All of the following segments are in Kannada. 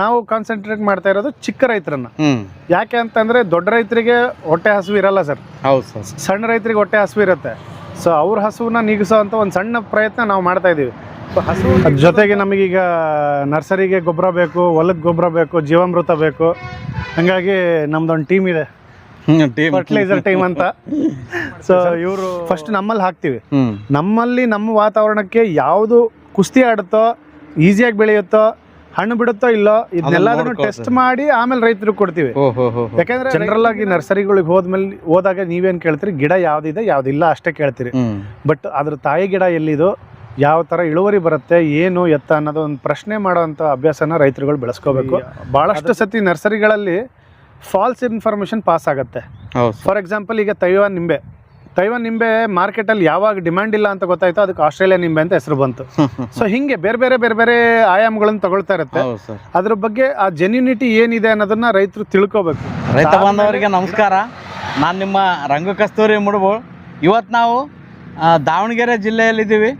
ನಾವು ಕಾನ್ಸಂಟ್ರೇಟ್ ಮಾಡ್ತಾ ಇರೋದು ಚಿಕ್ಕ ರೈತರನ್ನ. ಯಾಕೆ ಅಂತಂದ್ರೆ ದೊಡ್ಡ ರೈತರಿಗೆ ಹೊಟ್ಟೆ ಹಸಿವು ಇರಲ್ಲ ಸರ್. ಹೌದು ಸರ್. ಸಣ್ಣ ರೈತರಿಗೆ ಹೊಟ್ಟೆ ಹಸಿವು ಇರುತ್ತೆ. ಸೊ ಅವ್ರ ಹಸುವನ್ನ ನೀಗಿಸೋ ಅಂತ ಒಂದು ಸಣ್ಣ ಪ್ರಯತ್ನ ನಾವು ಮಾಡ್ತಾ ಇದೀವಿ ಹಸು ಜೊತೆಗೆ ನಮಗೀಗ ನರ್ಸರಿಗೆ ಗೊಬ್ಬರ ಬೇಕು ಹೊಲಕ್ಕೆ ಗೊಬ್ಬರ ಬೇಕು ಜೀವಾಮೃತ ಬೇಕು. ಹಂಗಾಗಿ ನಮ್ದೊಂದು ಟೀಮ್ ಇದೆ. ಫರ್ಟಿಲೈಸರ್ ಟೀಮ್ ಅಂತ. ಸೊ ಇವರು ಫಸ್ಟ್ ನಮ್ಮಲ್ಲಿ ಹಾಕ್ತಿವಿ. ನಮ್ಮಲ್ಲಿ ನಮ್ಮ ವಾತಾವರಣಕ್ಕೆ ಯಾವುದು ಕುಸ್ತಿ ಆಡುತ್ತೋ ಈಸಿಯಾಗಿ ಬೆಳೆಯುತ್ತೋ ಹಣ್ಣು ಬಿಡುತ್ತೋ ಇಲ್ಲೋ ಇದನ್ನೆಲ್ಲದನ್ನು ಟೆಸ್ಟ್ ಮಾಡಿ ಆಮೇಲೆ ರೈತರಿಗೆ ಕೊಡ್ತೀವಿ. ಯಾಕಂದ್ರೆ ಜನರಲ್ ಆಗಿ ನರ್ಸರಿಗಳಿಗೆ ಹೋದ್ಮೇಲೆ ಹೋದಾಗ ನೀವೇನ್ ಕೇಳ್ತೀರಿ? ಗಿಡ ಯಾವ್ದಿದೆ ಯಾವ್ದಿಲ್ಲ ಅಷ್ಟೇ ಕೇಳ್ತೀರಿ. ಬಟ್ ಅದ್ರ ತಾಯಿ ಗಿಡ ಎಲ್ಲಿದು ಯಾವ ತರ ಇಳುವರಿ ಬರುತ್ತೆ ಏನು ಎತ್ತ ಅನ್ನೋದು ಒಂದು ಪ್ರಶ್ನೆ ಮಾಡುವಂತ ಅಭ್ಯಾಸನ ರೈತರುಗಳು ಬೆಳೆಸ್ಕೋಬೇಕು. ಬಹಳಷ್ಟು ಸತಿ ನರ್ಸರಿಗಳಲ್ಲಿ ಫಾಲ್ಸ್ ಇನ್ಫಾರ್ಮೇಶನ್ ಪಾಸ್ ಆಗುತ್ತೆ. ಫಾರ್ ಎಕ್ಸಾಂಪಲ್ ಈಗ ತೈವಾನ್ ನಿಂಬೆ. ತೈವಾನ್ ನಿಂಬೆ ಮಾರ್ಕೆಟಲ್ಲಿ ಯಾವಾಗ ಡಿಮ್ಯಾಂಡ್ ಇಲ್ಲ ಅಂತ ಗೊತ್ತಾಯ್ತು ಅದಕ್ಕೆ ಆಸ್ಟ್ರೇಲಿಯಾ ನಿಂಬೆ ಅಂತ ಹೆಸರು ಬಂತು. ಸೊ ಹಿಂಗೆ ಬೇರೆ ಬೇರೆ ಬೇರೆ ಬೇರೆ ಆಯಾಮಗಳನ್ನು ತಗೊಳ್ತಾ ಇರುತ್ತೆ. ಅದ್ರ ಬಗ್ಗೆ ಆ ಜೆನ್ಯುನಿಟಿ ಏನಿದೆ ಅನ್ನೋದನ್ನ ರೈತರು ತಿಳ್ಕೋಬೇಕು. ರೈತ ಬಾಂಧವರಿಗೆ ನಮಸ್ಕಾರ. ನಾನು ನಿಮ್ಮ ರಂಗ ಕಸ್ತೂರಿ ಮುಡುಬು. ಇವತ್ತು ನಾವು ದಾವಣಗೆರೆ ಜಿಲ್ಲೆಯಲ್ಲಿದ್ದೀವಿ.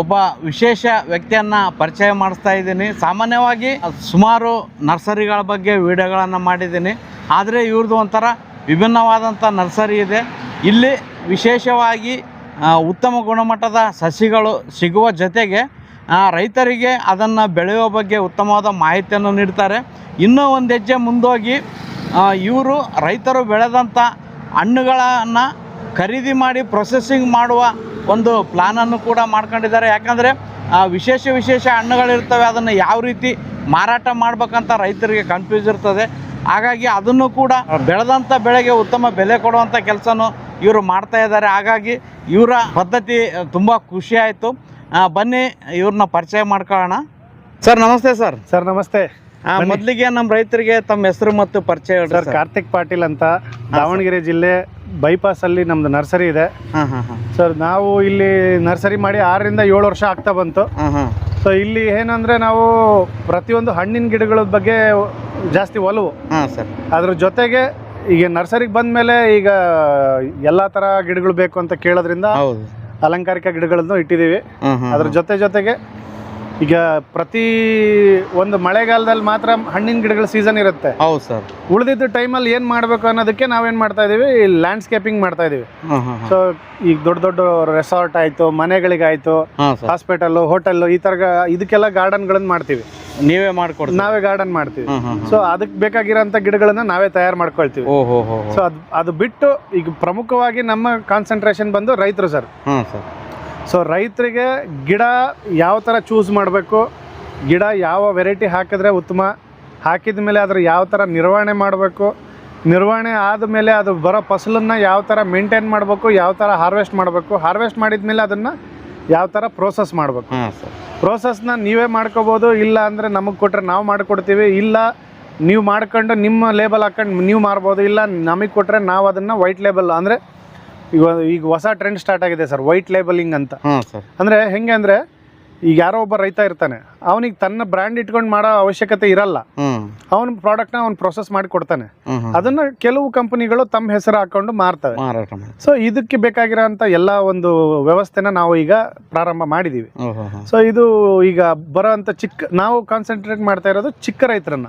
ಒಬ್ಬ ವಿಶೇಷ ವ್ಯಕ್ತಿಯನ್ನು ಪರಿಚಯ ಮಾಡಿಸ್ತಾ ಇದ್ದೀನಿ. ಸಾಮಾನ್ಯವಾಗಿ ಸುಮಾರು ನರ್ಸರಿಗಳ ಬಗ್ಗೆ ವಿಡಿಯೋಗಳನ್ನು ಮಾಡಿದ್ದೀನಿ. ಆದರೆ ಇವ್ರದ್ದು ಒಂಥರ ವಿಭಿನ್ನವಾದಂಥ ನರ್ಸರಿ ಇದೆ. ಇಲ್ಲಿ ವಿಶೇಷವಾಗಿ ಉತ್ತಮ ಗುಣಮಟ್ಟದ ಸಸಿಗಳು ಸಿಗುವ ಜೊತೆಗೆ ರೈತರಿಗೆ ಅದನ್ನು ಬೆಳೆಯುವ ಬಗ್ಗೆ ಉತ್ತಮವಾದ ಮಾಹಿತಿಯನ್ನು ನೀಡ್ತಾರೆ. ಇನ್ನೂ ಒಂದು ಹೆಜ್ಜೆ ಮುಂದೋಗಿ ಇವರು ರೈತರು ಬೆಳೆದಂಥ ಹಣ್ಣುಗಳನ್ನು ಖರೀದಿ ಮಾಡಿ ಪ್ರೊಸೆಸಿಂಗ್ ಮಾಡುವ ಒಂದು ಪ್ಲಾನನ್ನು ಕೂಡ ಮಾಡ್ಕೊಂಡಿದ್ದಾರೆ. ಯಾಕಂದರೆ ವಿಶೇಷ ವಿಶೇಷ ಹಣ್ಣುಗಳಿರ್ತವೆ, ಅದನ್ನು ಯಾವ ರೀತಿ ಮಾರಾಟ ಮಾಡ್ಬೇಕಂತ ರೈತರಿಗೆ ಕನ್ಫ್ಯೂಸ್ ಇರ್ತದೆ. ಹಾಗಾಗಿ ಅದನ್ನು ಕೂಡ ಬೆಳೆದಂಥ ಬೆಳೆಗೆ ಉತ್ತಮ ಬೆಲೆ ಕೊಡುವಂಥ ಕೆಲಸನೂ ಇವರು ಮಾಡ್ತಾ ಇದ್ದಾರೆ. ಹಾಗಾಗಿ ಇವರ ಪದ್ಧತಿ ತುಂಬ ಖುಷಿ ಆಯಿತು. ಬನ್ನಿ ಇವ್ರನ್ನ ಪರಿಚಯ ಮಾಡ್ಕೊಳ್ಳೋಣ. ಸರ್ ನಮಸ್ತೆ ಸರ್. ಸರ್ ನಮಸ್ತೆ. ಮೊದಲಿಗೆ ನಮ್ಮ ರೈತರಿಗೆ ತಮ್ಮ ಹೆಸರು ಮತ್ತು ಪರಿಚಯ ಸರ್ ಕಾರ್ತಿಕ್ ಪಾಟೀಲ್ ಅಂತ ದಾವಣಗೆರೆ ಜಿಲ್ಲೆ ಬೈಪಾಸ್ ಅಲ್ಲಿ ನಮ್ದು ನರ್ಸರಿ ಇದೆ. ಹಾಂ ಹಾಂ ಹಾಂ. ಸರ್ ನಾವು ಇಲ್ಲಿ ನರ್ಸರಿ ಮಾಡಿ ಆರರಿಂದ ಏಳು ವರ್ಷ ಆಗ್ತಾ ಬಂತು. ಸೊ ಇಲ್ಲಿ ಏನಂದ್ರೆ ನಾವು ಪ್ರತಿಯೊಂದು ಹಣ್ಣಿನ ಗಿಡಗಳ ಬಗ್ಗೆ ಜಾಸ್ತಿ ಒಲವು. ಹಾಂ ಸರ್. ಅದ್ರ ಜೊತೆಗೆ ಈಗ ನರ್ಸರಿಗೆ ಬಂದ್ಮೇಲೆ ಈಗ ಎಲ್ಲಾ ತರ ಗಿಡಗಳು ಬೇಕು ಅಂತ ಕೇಳೋದ್ರಿಂದ ಹೌದು. ಅಲಂಕಾರಿಕ ಗಿಡಗಳನ್ನು ಇಟ್ಟಿದ್ದೀವಿ. ಅದ್ರ ಜೊತೆ ಜೊತೆಗೆ ಈಗ ಪ್ರತಿ ಒಂದು ಮಳೆಗಾಲದಲ್ಲಿ ಮಾತ್ರ ಹಣ್ಣಿನ ಗಿಡಗಳ ಸೀಸನ್ ಇರುತ್ತೆ. ಹೌದು ಸರ್. ಉಳಿದಿದ್ದ ಟೈಮಲ್ಲಿ ಏನು ಮಾಡಬೇಕು ಅನ್ನೋದಕ್ಕೆ ನಾವೇನು ಮಾಡ್ತಾ ಇದೀವಿ ಲ್ಯಾಂಡ್ಸ್ಕೇಪಿಂಗ್ ಮಾಡ್ತಾ ಇದೀವಿ ಸೊ ಈಗ ದೊಡ್ಡ ದೊಡ್ಡ ರೆಸಾರ್ಟ್ ಆಯಿತು ಮನೆಗಳಿಗಾಯಿತು ಹಾಂ ಸರ್. ಹಾಸ್ಪಿಟಲ್ಲು ಹೋಟೆಲ್ಲು ಈ ಥರ ಇದಕ್ಕೆಲ್ಲ ಗಾರ್ಡನ್ಗಳನ್ನು ಮಾಡ್ತೀವಿ. ನೀವೇ ಮಾಡ್ಕೊಡ್ತೀವಿ ನಾವೇ ಗಾರ್ಡನ್ ಮಾಡ್ತೀವಿ. ಸೊ ಅದಕ್ಕೆ ಬೇಕಾಗಿರೋಂಥ ಗಿಡಗಳನ್ನ ನಾವೇ ತಯಾರು ಮಾಡ್ಕೊಳ್ತೀವಿ. ಸೊ ಅದು ಅದು ಬಿಟ್ಟು ಈಗ ಪ್ರಮುಖವಾಗಿ ನಮ್ಮ ಕಾನ್ಸಂಟ್ರೇಷನ್ ಬಂದು ರೈತರು ಸರ್. ಹಾಂ ಸರ್. ಸೊ ರೈತರಿಗೆ ಗಿಡ ಯಾವ ಥರ ಚೂಸ್ ಮಾಡಬೇಕು ಗಿಡ ಯಾವ ವೆರೈಟಿ ಹಾಕಿದ್ರೆ ಉತ್ತಮ ಹಾಕಿದ ಮೇಲೆ ಅದ್ರ ಯಾವ ಥರ ನಿರ್ವಹಣೆ ಮಾಡಬೇಕು ನಿರ್ವಹಣೆ ಆದಮೇಲೆ ಅದು ಬರೋ ಫಸಲನ್ನು ಯಾವ ಥರ ಮೇಂಟೈನ್ ಮಾಡಬೇಕು ಯಾವ ಥರ ಹಾರ್ವೆಸ್ಟ್ ಮಾಡಬೇಕು ಹಾರ್ವೆಸ್ಟ್ ಮಾಡಿದ ಮೇಲೆ ಅದನ್ನು ಯಾವ ಥರ ಪ್ರೋಸೆಸ್ ಮಾಡಬೇಕು. ಪ್ರೋಸೆಸ್ನ ನೀವೇ ಮಾಡ್ಕೋಬೋದು ಇಲ್ಲ ಅಂದರೆ ನಮಗೆ ಕೊಟ್ಟರೆ ನಾವು ಮಾಡಿಕೊಡ್ತೀವಿ ಇಲ್ಲ ನೀವು ಮಾಡ್ಕೊಂಡು ನಿಮ್ಮ ಲೇಬಲ್ ಹಾಕೊಂಡು ನೀವು ಮಾರ್ಬೋದು ಇಲ್ಲ ನಮಗೆ ಕೊಟ್ಟರೆ ನಾವು ಅದನ್ನು ವೈಟ್ ಲೇಬಲ್ ಅಂದರೆ ಈಗ ಈಗ ಹೊಸ ಟ್ರೆಂಡ್ ಸ್ಟಾರ್ಟ್ ಆಗಿದೆ ಸರ್ ವೈಟ್ ಲೇಬಲಿಂಗ್ ಅಂತ. ಅಂದ್ರೆ ಸರ್. ಅಂದರೆ ಹೆಂಗೆ ಅಂದ್ರೆ ಈಗ ಯಾರೋ ಒಬ್ಬ ರೈತ ಇರ್ತಾನೆ ಅವನಿಗೆ ತನ್ನ ಬ್ರ್ಯಾಂಡ್ ಇಟ್ಕೊಂಡು ಮಾಡೋ ಅವಶ್ಯಕತೆ ಇರಲ್ಲ. ಅವನ ಪ್ರಾಡಕ್ಟ್ನ ಅವ್ನು ಪ್ರೊಸೆಸ್ ಮಾಡಿ ಕೊಡ್ತಾನೆ. ಹ್ಞೂ ಕೆಲವು ಕಂಪನಿಗಳು ತಮ್ಮ ಹೆಸರು ಹಾಕೊಂಡು ಮಾರ್ತವೆ. ಸೊ ಇದಕ್ಕೆ ಬೇಕಾಗಿರೋಂಥ ಎಲ್ಲ ಒಂದು ವ್ಯವಸ್ಥೆನ ನಾವು ಈಗ ಪ್ರಾರಂಭ ಮಾಡಿದೀವಿ. ಸೊ ಇದು ಈಗ ಬರೋ ಚಿಕ್ಕ ನಾವು ಕಾನ್ಸಂಟ್ರೇಟ್ ಮಾಡ್ತಾ ಇರೋದು ಚಿಕ್ಕ ರೈತರನ್ನ.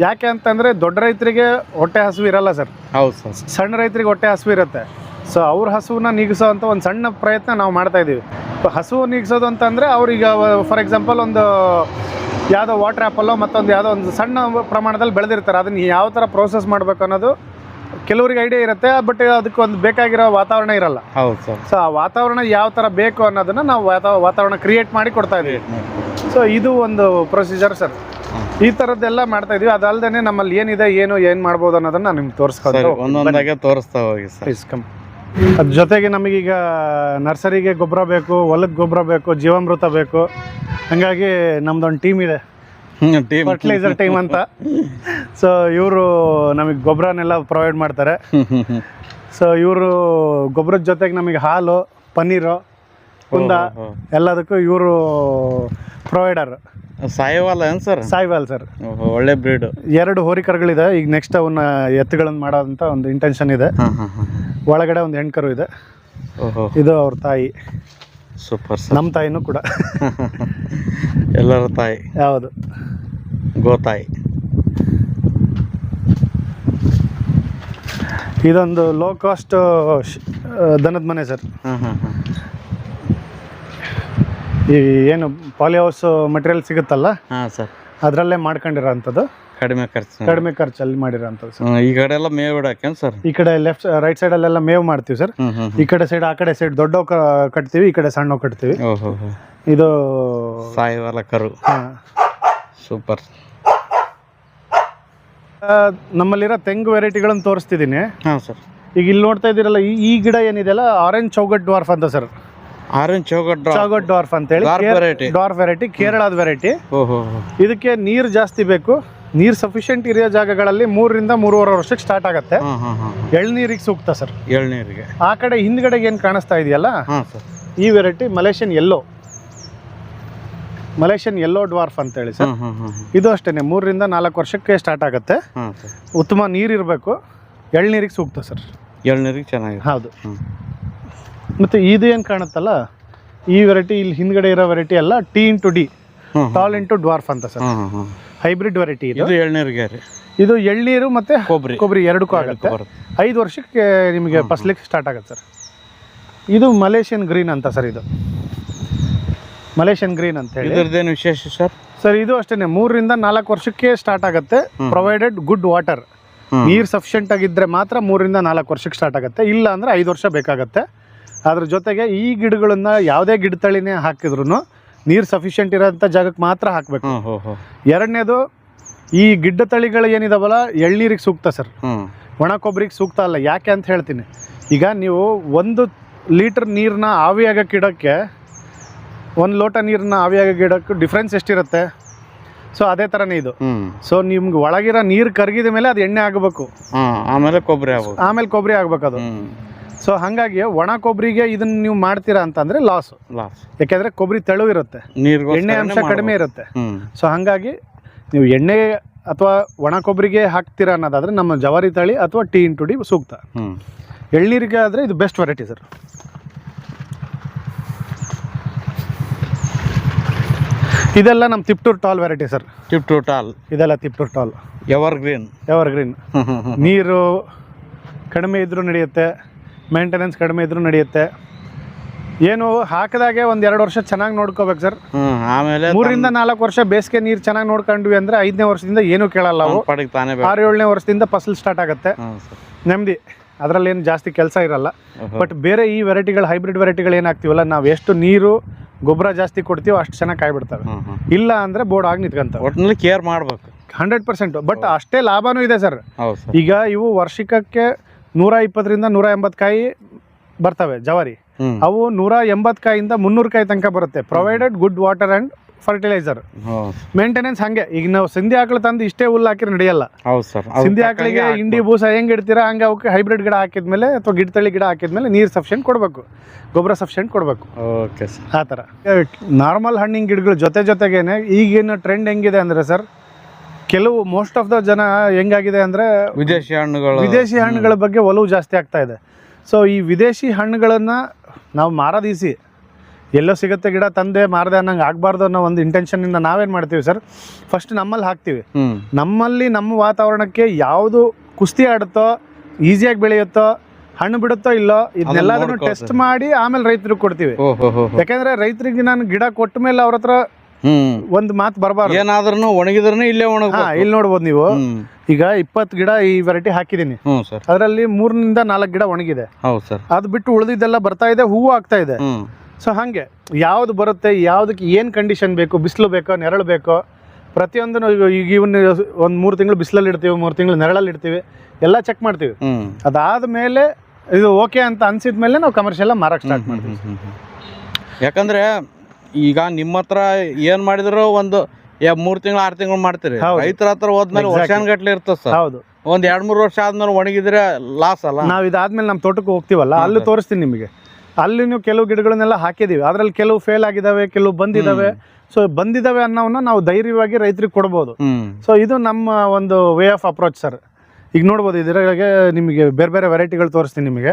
ಯಾಕೆ ಅಂತಂದ್ರೆ ದೊಡ್ಡ ರೈತರಿಗೆ ಹೊಟ್ಟೆ ಹಸಿವು ಇರಲ್ಲ ಸರ್. ಹೌದು ಸರ್. ಸಣ್ಣ ರೈತರಿಗೆ ಹೊಟ್ಟೆ ಹಸಿವು ಇರುತ್ತೆ. ಸೊ ಅವ್ರ ಹಸುವನ್ನ ನೀಗಿಸೋ ಅಂತ ಒಂದು ಸಣ್ಣ ಪ್ರಯತ್ನ ನಾವು ಮಾಡ್ತಾ ಇದ್ದೀವಿ. ಸೊ ಹಸುವು ನೀಗಿಸೋದು ಅಂತಂದ್ರೆ ಅವ್ರೀಗ ಫಾರ್ ಎಕ್ಸಾಂಪಲ್ ಒಂದು ಯಾವುದೋ ವಾಟರ್ ಆ್ಯಪಲ್ಲೋ ಮತ್ತೊಂದು ಯಾವುದೋ ಒಂದು ಸಣ್ಣ ಪ್ರಮಾಣದಲ್ಲಿ ಬೆಳೆದಿರ್ತಾರೆ. ಅದನ್ನ ಯಾವ ಥರ ಪ್ರೋಸೆಸ್ ಮಾಡಬೇಕು ಅನ್ನೋದು ಕೆಲವ್ರಿಗೆ ಐಡಿಯಾ ಇರುತ್ತೆ ಬಟ್ ಅದಕ್ಕೆ ಒಂದು ಬೇಕಾಗಿರೋ ವಾತಾವರಣ ಇರಲ್ಲ. ಹೌದು ಸರ್. ಸೊ ಆ ವಾತಾವರಣ ಯಾವ ಥರ ಬೇಕು ಅನ್ನೋದನ್ನ ನಾವು ವಾತಾ- ವಾತಾವರಣ ಕ್ರಿಯೇಟ್ ಮಾಡಿ ಕೊಡ್ತಾ ಇದ್ದೀವಿ. ಸೊ ಇದು ಒಂದು ಪ್ರೊಸೀಜರ್ ಸರ್. ಈ ಥರದ್ದೆಲ್ಲ ಮಾಡ್ತಾ ಇದೀವಿ ಅದಲ್ಲದೆ ನಮ್ಮಲ್ಲಿ ಏನಿದೆ ಏನು ಏನು ಮಾಡ್ಬೋದು ಅನ್ನೋದನ್ನ ನಿಮ್ಗೆ ಸರಿ ತೋರಿಸ್ಕೊಂಡು ಒಂದೊಂದಾಗೆ ತೋರಿಸ್ತಾ ಹೋಗಿ ಸರ್. ಇಸ್ಕಮ್ ಕಮ್ ಅದ್ರ ಜೊತೆಗೆ ನಮಗೀಗ ನರ್ಸರಿಗೆ ಗೊಬ್ಬರ ಬೇಕು ಹೊಲಕ್ಕೆ ಗೊಬ್ಬರ ಬೇಕು ಜೀವಾಮೃತ ಬೇಕು. ಹಂಗಾಗಿ ನಮ್ದೊಂದು ಟೀಮ್ ಇದೆ. ಫರ್ಟಿಲೈಸರ್ ಟೀಮ್ ಅಂತ. ಸೊ ಇವರು ನಮಗೆ ಗೊಬ್ಬರನೆಲ್ಲ ಪ್ರೊವೈಡ್ ಮಾಡ್ತಾರೆ. ಸೊ ಇವರು ಗೊಬ್ಬರದ ಜೊತೆಗೆ ನಮಗೆ ಹಾಲು ಪನ್ನೀರು ಕುಂದ ಎಲ್ಲದಕ್ಕೂ ಇವರು ಪ್ರೊವೈಡರ್ ಸಾಯವಲ್ಲ ಏನು ಸರ್ ಸಾಯಿವಾಲ್ ಸರ್ ಒಳ್ಳೆ ಬ್ರೀಡ್ ಎರಡು ಹೋರಿಕರುಗಳಿದೆ. ಈಗ ನೆಕ್ಸ್ಟ್ ಅವನ್ನ ಎತ್ತುಗಳನ್ನು ಮಾಡೋದಂತ ಒಂದು ಇಂಟೆನ್ಷನ್ ಇದೆ. ಒಳಗಡೆ ಒಂದು ಹೆಣ್ಕರು ಇದೆ. ಇದು ಅವ್ರ ತಾಯಿ. ಸೂಪರ್ ಸರ್ ನಮ್ಮ ತಾಯಿನೂ ಕೂಡ. ಎಲ್ಲರ ತಾಯಿ. ಯಾವುದು ಗೋತಾಯಿ. ಇದೊಂದು ಲೋ ಕಾಸ್ಟ್ ದನದ ಮನೆ ಸರ್ ಹಾಂ ಹಾಂ ಹಾಂ. ಈ ಏನು ಪಾಲಿ ಹೌಸ್ ಮಟೀರಿಯಲ್ ಸಿಗುತ್ತಲ್ಲ? ಹಾಂ ಸರ್. ಅದರಲ್ಲೇ ಮಾಡ್ಕೊಂಡಿರೋ ಅಂಥದ್ದು ಕಡಿಮೆ ಖರ್ಚು ಕಡಿಮೆ ಖರ್ಚಲ್ಲಿ ಮಾಡಿರೋ ಅಂಥದ್ದು ಸರ್. ಹ್ಮ್, ಈ ಕಡೆ ಎಲ್ಲ ಮೇವು ಇಡಕ್ಕೆ ಸರ್? ಈ ಕಡೆ ಲೆಫ್ಟ್ ರೈಟ್ ಸೈಡ್ ಅಲ್ಲೆಲ್ಲ ಮೇವ್ ಮಾಡ್ತೀವಿ ಸರ್. ಈ ಕಡೆ ಸೈಡ್ ಆ ಕಡೆ ಸೈಡ್ ದೊಡ್ಡ ಕಟ್ತೀವಿ ಈ ಕಡೆ ಸಣ್ಣ ಕಟ್ತೀವಿ. ಓಹೋ ಇದು ಸಾಯಿವಾಲ ಕರು. ಹಾ. ಸೂಪರ್. ಆ, ನಮ್ಮಲ್ಲಿರೋ ತೆಂಗು ವೆರೈಟಿಗಳನ್ನು ತೋರಿಸ್ತಿದ್ದೀನಿ. ಹಾಂ ಸರ್. ಈಗ ಇಲ್ಲಿ ನೋಡ್ತಾ ಇದ್ದೀರಲ್ಲ ಈ ಈ ಗಿಡ ಏನಿದೆಯಲ್ಲ ಆರೆಂಜ್ ಚೌಗಟ್ ಡ್ವಾರ್ಫ್ ಅಂತ ಸರ್. ಆರೆಂಜ್ ಚೌಗಟ್ ಡಾರ್ಫ್ ಅಂತ ಹೇಳಿ ಡಾರ್ಫ್ ವೆರೈಟಿ ಕೇರಳದ ವೆರೈಟಿ ಇದಕ್ಕೆ ನೀರು ಜಾಸ್ತಿ ಬೇಕು. ನೀರು ಸಫಿಶಿಯಂಟ್ ಇರೋ ಜಾಗಗಳಲ್ಲಿ ಮೂರರಿಂದ ಮೂರುವರೆ ವರ್ಷಕ್ಕೆ ಸ್ಟಾರ್ಟ್ ಆಗುತ್ತೆ. ಎಳ್ನೀರಿಗೆ ಸೂಕ್ತ ಸರ್. ಎಳ್ನೀರಿಗೆ. ಆ ಕಡೆ ಹಿಂದ್ಗಡೆ ಏನ್ ಕಾಣಿಸ್ತಾ ಇದೆಯಲ್ಲ? ಈ variety Malaysian yellow Malaysian yellow dwarf ಅಂತ ಹೇಳಿ ಸರ್ ಇದು ಅಷ್ಟೇನೆ ಮೂರರಿಂದ ನಾಲ್ಕು ವರ್ಷಕ್ಕೆ ಸ್ಟಾರ್ಟ್ ಆಗುತ್ತೆ. ಉತ್ತಮ ನೀರಿರಬೇಕು ಎಳ್ನೀರಿಗೆ ಸೂಕ್ತ ಸರ್. ಎಳ್ನೀರಿಗೆ ಚೆನ್ನಾಗಿ. ಹೌದು. ಮತ್ತು ಇದು ಏನು ಕಾಣುತ್ತಲ್ಲ? ಈ ವೆರೈಟಿ ಇಲ್ಲಿ ಹಿಂದ್ಗಡೆ ಇರೋ ವೆರೈಟಿ ಅಲ್ಲ T into D tall into dwarf ಅಂತ ಸರ್. ಹೈಬ್ರಿಡ್ ವೆರೈಟಿ ಇದು. ಇದು ಎಳ್ನೀರಿಗೆ ರೀ ಇದು ಎಳ್ನೀರು ಮತ್ತೆ ಕೊಬ್ಬರಿ. ಕೊಬ್ಬರಿ ಎರಡಕ್ಕೂ ಆಗುತ್ತೆ. ಐದು ವರ್ಷಕ್ಕೆ ನಿಮಗೆ ಫಸ್ಲಿಕ್ಕೆ ಸ್ಟಾರ್ಟ್ ಆಗುತ್ತೆ ಸರ್. ಇದು ಮಲೇಷಿಯನ್ ಗ್ರೀನ್ ಅಂತ ಸರ್ ಇದು. ಮಲೇಷಿಯನ್ ಗ್ರೀನ್ ಅಂತ ಹೇಳಿ. ವಿಶೇಷ ಸರ್? ಸರ್ ಇದು ಅಷ್ಟೇ ಮೂರರಿಂದ ನಾಲ್ಕು ವರ್ಷಕ್ಕೆ ಸ್ಟಾರ್ಟ್ ಆಗುತ್ತೆ. Provided good water. ನೀರು ಸಫಿಷಿಯೆಂಟ್ ಆಗಿದ್ರೆ ಮಾತ್ರ ಮೂರರಿಂದ ನಾಲ್ಕು ವರ್ಷಕ್ಕೆ ಸ್ಟಾರ್ಟ್ ಆಗುತ್ತೆ. ಇಲ್ಲ ಅಂದ್ರೆ ಐದು ವರ್ಷ ಬೇಕಾಗುತ್ತೆ. ಅದ್ರ ಜೊತೆಗೆ ಈ ಗಿಡಗಳನ್ನ ಯಾವುದೇ ಗಿಡ ತಳಿನೇ ಹಾಕಿದ್ರು ನೀರು ಸಫಿಷಿಯೆಂಟ್ ಇರೋಂಥ ಜಾಗಕ್ಕೆ ಮಾತ್ರ ಹಾಕಬೇಕು. ಎರಡನೇದು ಈ ಗಿಡ್ಡ ತಳಿಗಳು ಏನಿದಾವಲ್ಲ ಎಳ್ನೀರಿಗೆ ಸೂಕ್ತ ಸರ್. ಒಣ ಕೊಬ್ಬರಿಗೆ ಸೂಕ್ತ ಅಲ್ಲ. ಯಾಕೆ ಅಂತ ಹೇಳ್ತೀನಿ. ಈಗ ನೀವು ಒಂದು ಲೀಟ್ರ್ ನೀರನ್ನ ಆವಿಯಾಗಕ್ಕೆ ಇಡೋಕ್ಕೆ ಒಂದು ಲೋಟ ನೀರನ್ನ ಆವಿಯಾಗಕ್ಕೆ ಇಡೋಕ್ಕೆ ಡಿಫ್ರೆನ್ಸ್ ಎಷ್ಟಿರುತ್ತೆ? ಸೊ ಅದೇ ಥರನೇ ಇದು. ಸೊ ನಿಮ್ಗೆ ಒಳಗಿರೋ ನೀರು ಕರಗಿದ ಮೇಲೆ ಅದು ಎಣ್ಣೆ ಆಗಬೇಕು. ಆಮೇಲೆ ಕೊಬ್ಬರಿ ಆಗಬೇಕು ಆಮೇಲೆ ಕೊಬ್ಬರಿ ಆಗ್ಬೇಕು ಅದು. ಸೊ ಹಾಗಾಗಿ ಒಣ ಕೊಬ್ಬರಿಗೆ ಇದನ್ನ ನೀವು ಮಾಡ್ತೀರಾ ಅಂತಂದ್ರೆ ಲಾಸ್ ಲಾಸ್ ಯಾಕೆಂದ್ರೆ ಕೊಬ್ಬರಿ ತೆಳು ಇರುತ್ತೆ. ಎಣ್ಣೆ ಅಂಶ ಕಡಿಮೆ ಇರುತ್ತೆ. ಸೊ ಹಾಗಾಗಿ ನೀವು ಎಣ್ಣೆ ಅಥವಾ ಒಣ ಕೊಬ್ಬರಿಗೆ ಹಾಕ್ತೀರಾ ಅನ್ನೋದಾದ್ರೆ ನಮ್ಮ ಜವಾರಿ ತಳಿ ಅಥವಾ ಟಿ ಇಂಟು ಡಿ ಸೂಕ್ತ. ಎಳ್ನೀರಿಗೆ ಆದರೆ ಇದು ಬೆಸ್ಟ್ ವೆರೈಟಿ ಸರ್ ಇದೆಲ್ಲ ನಮ್ಮ Tiptur tall variety sir Tiptur tall ಇದೆಲ್ಲ Tiptur tall ever green ever green ನೀರು ಕಡಿಮೆ ಇದ್ರೂ ನಡೆಯುತ್ತೆ. ಮೇಂಟೆನೆನ್ಸ್ ಕಡಿಮೆ ಇದ್ರೂ ನಡೆಯುತ್ತೆ. ಏನು ಹಾಕಿದಾಗೆ ಒಂದ್ ಎರಡು ವರ್ಷ ಚೆನ್ನಾಗಿ ನೋಡ್ಕೋಬೇಕು ಸರ್. ಆಮೇಲೆ ಮೂರಿಂದ ನಾಲ್ಕು ವರ್ಷ ಬೇಸಿಗೆ ನೀರು ಚೆನ್ನಾಗಿ ನೋಡ್ಕೊಂಡ್ವಿ ಅಂದ್ರೆ ಐದನೇ ವರ್ಷದಿಂದ ಏನು ಕೇಳಲ್ಲ ಅವು ತನ್ನ ಪಾಡಿಗೆ ತಾನೇ ಬೇಕು. ಆರು ಏಳನೇ ವರ್ಷದಿಂದ ಫಸಲ್ ಸ್ಟಾರ್ಟ್ ಆಗುತ್ತೆ. ಸರ್. ನೆಮ್ಮದಿ ಅದರಲ್ಲಿ ಏನು ಜಾಸ್ತಿ ಕೆಲಸ ಇರಲ್ಲ. ಬಟ್ ಬೇರೆ ಈ ವೆರೈಟಿಗಳು ಹೈಬ್ರಿಡ್ ವೆರೈಟಿಗಳು ಏನಾಗ್ತೀವಲ್ಲ ನಾವು ಎಷ್ಟು ನೀರು ಗೊಬ್ಬರ ಜಾಸ್ತಿ ಕೊಡ್ತೀವೋ ಅಷ್ಟು ಚೆನ್ನಾಗಿ ಕಾಯ್ಬಿಡ್ತವೆ. ಇಲ್ಲ ಅಂದ್ರೆ ಬೋರ್ಡ್ ಆಗಿ ನಿಂತ್ಕೊಂತವೆ. ಕೇರ್ ಮಾಡ್ಬೇಕು. Hundred percent. ಬಟ್ ಅಷ್ಟೇ ಲಾಭನೂ ಇದೆ ಸರ್. ಹೌದು ಸರ್. ಈಗ ಇವು ವರ್ಷಕ್ಕೆ ನೂರ ಇಪ್ಪತ್ತರಿಂದ ನೂರ ಎಂಬತ್ತು ಕಾಯಿ ಬರ್ತವೆ ಜವಾರಿ. ಅವು ನೂರ ಎಂಬತ್ತು ಕಾಯಿಂದ ಮುನ್ನೂರು ಕಾಯಿ ತನಕ ಬರುತ್ತೆ. Provided good water and fertiliser maintenance ಹಂಗೆ. ಈಗ ನಾವು ಸಿಂಧಿ ಆಕಳು ತಂದು ಇಷ್ಟೇ ಹುಲ್ಲು ಹಾಕಿದ್ರೆ ನಡೆಯಲ್ಲ. ಸಿಂಧಿ ಆಕಳಿಗೆ ಇಂಡಿ ಬೂಸ ಹೆಂಗೆ ಇಡ್ತೀರಾ? ಹಂಗೆ ಅವಕ್ಕೆ ಹೈಬ್ರಿಡ್ ಗಿಡ ಹಾಕಿದ್ಮೇಲೆ ಅಥವಾ ಗಿಡ ತಳಿ ಗಿಡ ಹಾಕಿದ್ಮೇಲೆ ನೀರು ಸಫಿಷಿಯಂಟ್ ಕೊಡಬೇಕು. ಗೊಬ್ಬರ ಸಫಿಷಿಯಂಟ್ ಕೊಡಬೇಕು. ಓಕೆ ಸರ್ ಆ ಥರ. ನಾರ್ಮಲ್ ಹಣ್ಣಿನ ಗಿಡಗಳು ಜೊತೆ ಜೊತೆಗೇನೆ ಈಗೇನು ಟ್ರೆಂಡ್ ಹೆಂಗಿದೆ ಅಂದರೆ ಸರ್ ಕೆಲವು ಮೋಸ್ಟ್ ಆಫ್ ದ ಜನ ಹೆಂಗಾಗಿದೆ ಅಂದರೆ ವಿದೇಶಿ ಹಣ್ಣುಗಳು. ವಿದೇಶಿ ಹಣ್ಣುಗಳ ಬಗ್ಗೆ ಒಲವು ಜಾಸ್ತಿ ಆಗ್ತಾ ಇದೆ. ಸೊ ಈ ವಿದೇಶಿ ಹಣ್ಣುಗಳನ್ನು ನಾವು ಮಾರದೀಸಿ ಈಸಿ. ಎಲ್ಲೋ ಸಿಗುತ್ತೆ ಗಿಡ ತಂದೆ ಮಾರದೆ ಅನ್ನಂಗೆ ಆಗಬಾರ್ದು ಅನ್ನೋ ಒಂದು ಇಂಟೆನ್ಷನಿಂದ ನಾವೇನು ಮಾಡ್ತೀವಿ ಸರ್? ಫಸ್ಟ್ ನಮ್ಮಲ್ಲಿ ಹಾಕ್ತೀವಿ. ನಮ್ಮಲ್ಲಿ ನಮ್ಮ ವಾತಾವರಣಕ್ಕೆ ಯಾವುದು ಕುಸ್ತಿ ಆಡುತ್ತೋ ಈಸಿಯಾಗಿ ಬೆಳೆಯುತ್ತೋ ಹಣ್ಣು ಬಿಡುತ್ತೋ ಇಲ್ಲೋ ಇದನ್ನೆಲ್ಲದನ್ನು. ಟೆಸ್ಟ್ ಮಾಡಿ ಆಮೇಲೆ ರೈತರಿಗೆ ಕೊಡ್ತೀವಿ. ಯಾಕಂದ್ರೆ ರೈತರಿಗೆ ನಾನು ಗಿಡ ಕೊಟ್ಟ ಮೇಲೆ ಅವ್ರ ಹತ್ರ ಒಂದು ಮಾತು ಬರಬಾರ್ದು. ಏನಾದ್ರೂ ಒಣಗಿದ್ರೂ ಇಲ್ಲೇ ಒಣಗ ಇಲ್ಲಿ ನೋಡ್ಬೋದು ನೀವು. ಈಗ ಇಪ್ಪತ್ತು ಗಿಡ ಈ ವೆರೈಟಿ ಹಾಕಿದೀನಿ ಸರ್. ಅದರಲ್ಲಿ ಮೂರರಿಂದ ನಾಲ್ಕು ಗಿಡ ಒಣಗಿದೆ. ಹೌದು ಸರ್. ಅದು ಬಿಟ್ಟು ಉಳಿದಿದ್ದೆಲ್ಲ ಬರ್ತಾ ಇದೆ ಹೂವು ಆಗ್ತಾ ಇದೆ. ಸೊ ಹಾಗೆ. ಯಾವ್ದು ಬರುತ್ತೆ ಯಾವ್ದಕ್ಕೆ ಏನು ಕಂಡೀಷನ್ ಬೇಕು ಬಿಸಿಲು ಬೇಕೋ ನೆರಳು ಬೇಕೋ ಪ್ರತಿಯೊಂದು ಈಗ ಇವನ್ನ ಒಂದು ಮೂರು ತಿಂಗಳು ಬಿಸಿಲಲ್ಲಿ ಇಡ್ತೀವಿ ಮೂರು ತಿಂಗಳು ನೆರಳಲ್ಲಿ ಇಡ್ತೀವಿ ಎಲ್ಲ ಚೆಕ್ ಮಾಡ್ತೀವಿ. ಅದಾದ ಮೇಲೆ ಇದು ಓಕೆ ಅಂತ ಅನ್ಸಿದ ಮೇಲೆ ನಾವು ಕಮರ್ಷಿಯಲ್ ಮಾರಕ್ಕೆ ಸ್ಟಾರ್ಟ್ ಮಾಡ್ತೀವಿ. ಯಾಕಂದ್ರೆ ಈಗ ನಿಮ್ಮ ಹತ್ರ ಏನ್ ಮಾಡಿದ್ರು ಒಂದು ಮೂರ್ ತಿಂಗಳು ಆರು ತಿಂಗಳು ಮಾಡ್ತೀರಿ. ಹೌದು. ರೈತರ ಹತ್ರ ಹೋದ್ಮೇಲೆ Exactly. ಇರ್ತದೆ ಸರ್. ಹೌದು. ಒಂದ್ ಎರಡ್ ಮೂರು ವರ್ಷ ಆದ್ಮೇಲೆ ಒಣಗಿದ್ರೆ ಲಾಸ್ ಅಲ್ಲ? ನಾವು ಇದಾದ್ಮೇಲೆ ನಮ್ಮ ತೋಟಕ್ಕೆ ಹೋಗ್ತೀವಲ್ಲ ಅಲ್ಲಿ ತೋರಿಸ್ತೀನಿ ನಿಮಗೆ. ಅಲ್ಲಿ ನೀವು ಕೆಲವು ಗಿಡಗಳನ್ನೆಲ್ಲ ಹಾಕಿದೀವಿ. ಅದ್ರಲ್ಲಿ ಕೆಲವು ಫೇಲ್ ಆಗಿದಾವೆ ಕೆಲವು ಬಂದಿದಾವೆ. ಸೊ ಬಂದಿದಾವೆ ಅನ್ನೋವನ್ನ ನಾವು ಧೈರ್ಯವಾಗಿ ರೈತರಿಗೆ ಕೊಡ್ಬೋದು. ಹ್ಮ್. ಸೊ ಇದು ನಮ್ಮ ಒಂದು ವೇ ಆಫ್ ಅಪ್ರೋಚ್ ಸರ್ ಈಗ ನೋಡ್ಬೋದು ಇದರೊಳಗೆ ನಿಮಗೆ ಬೇರೆ ಬೇರೆ ವೆರೈಟಿಗಳು ತೋರಿಸ್ತೀನಿ ನಿಮಗೆ.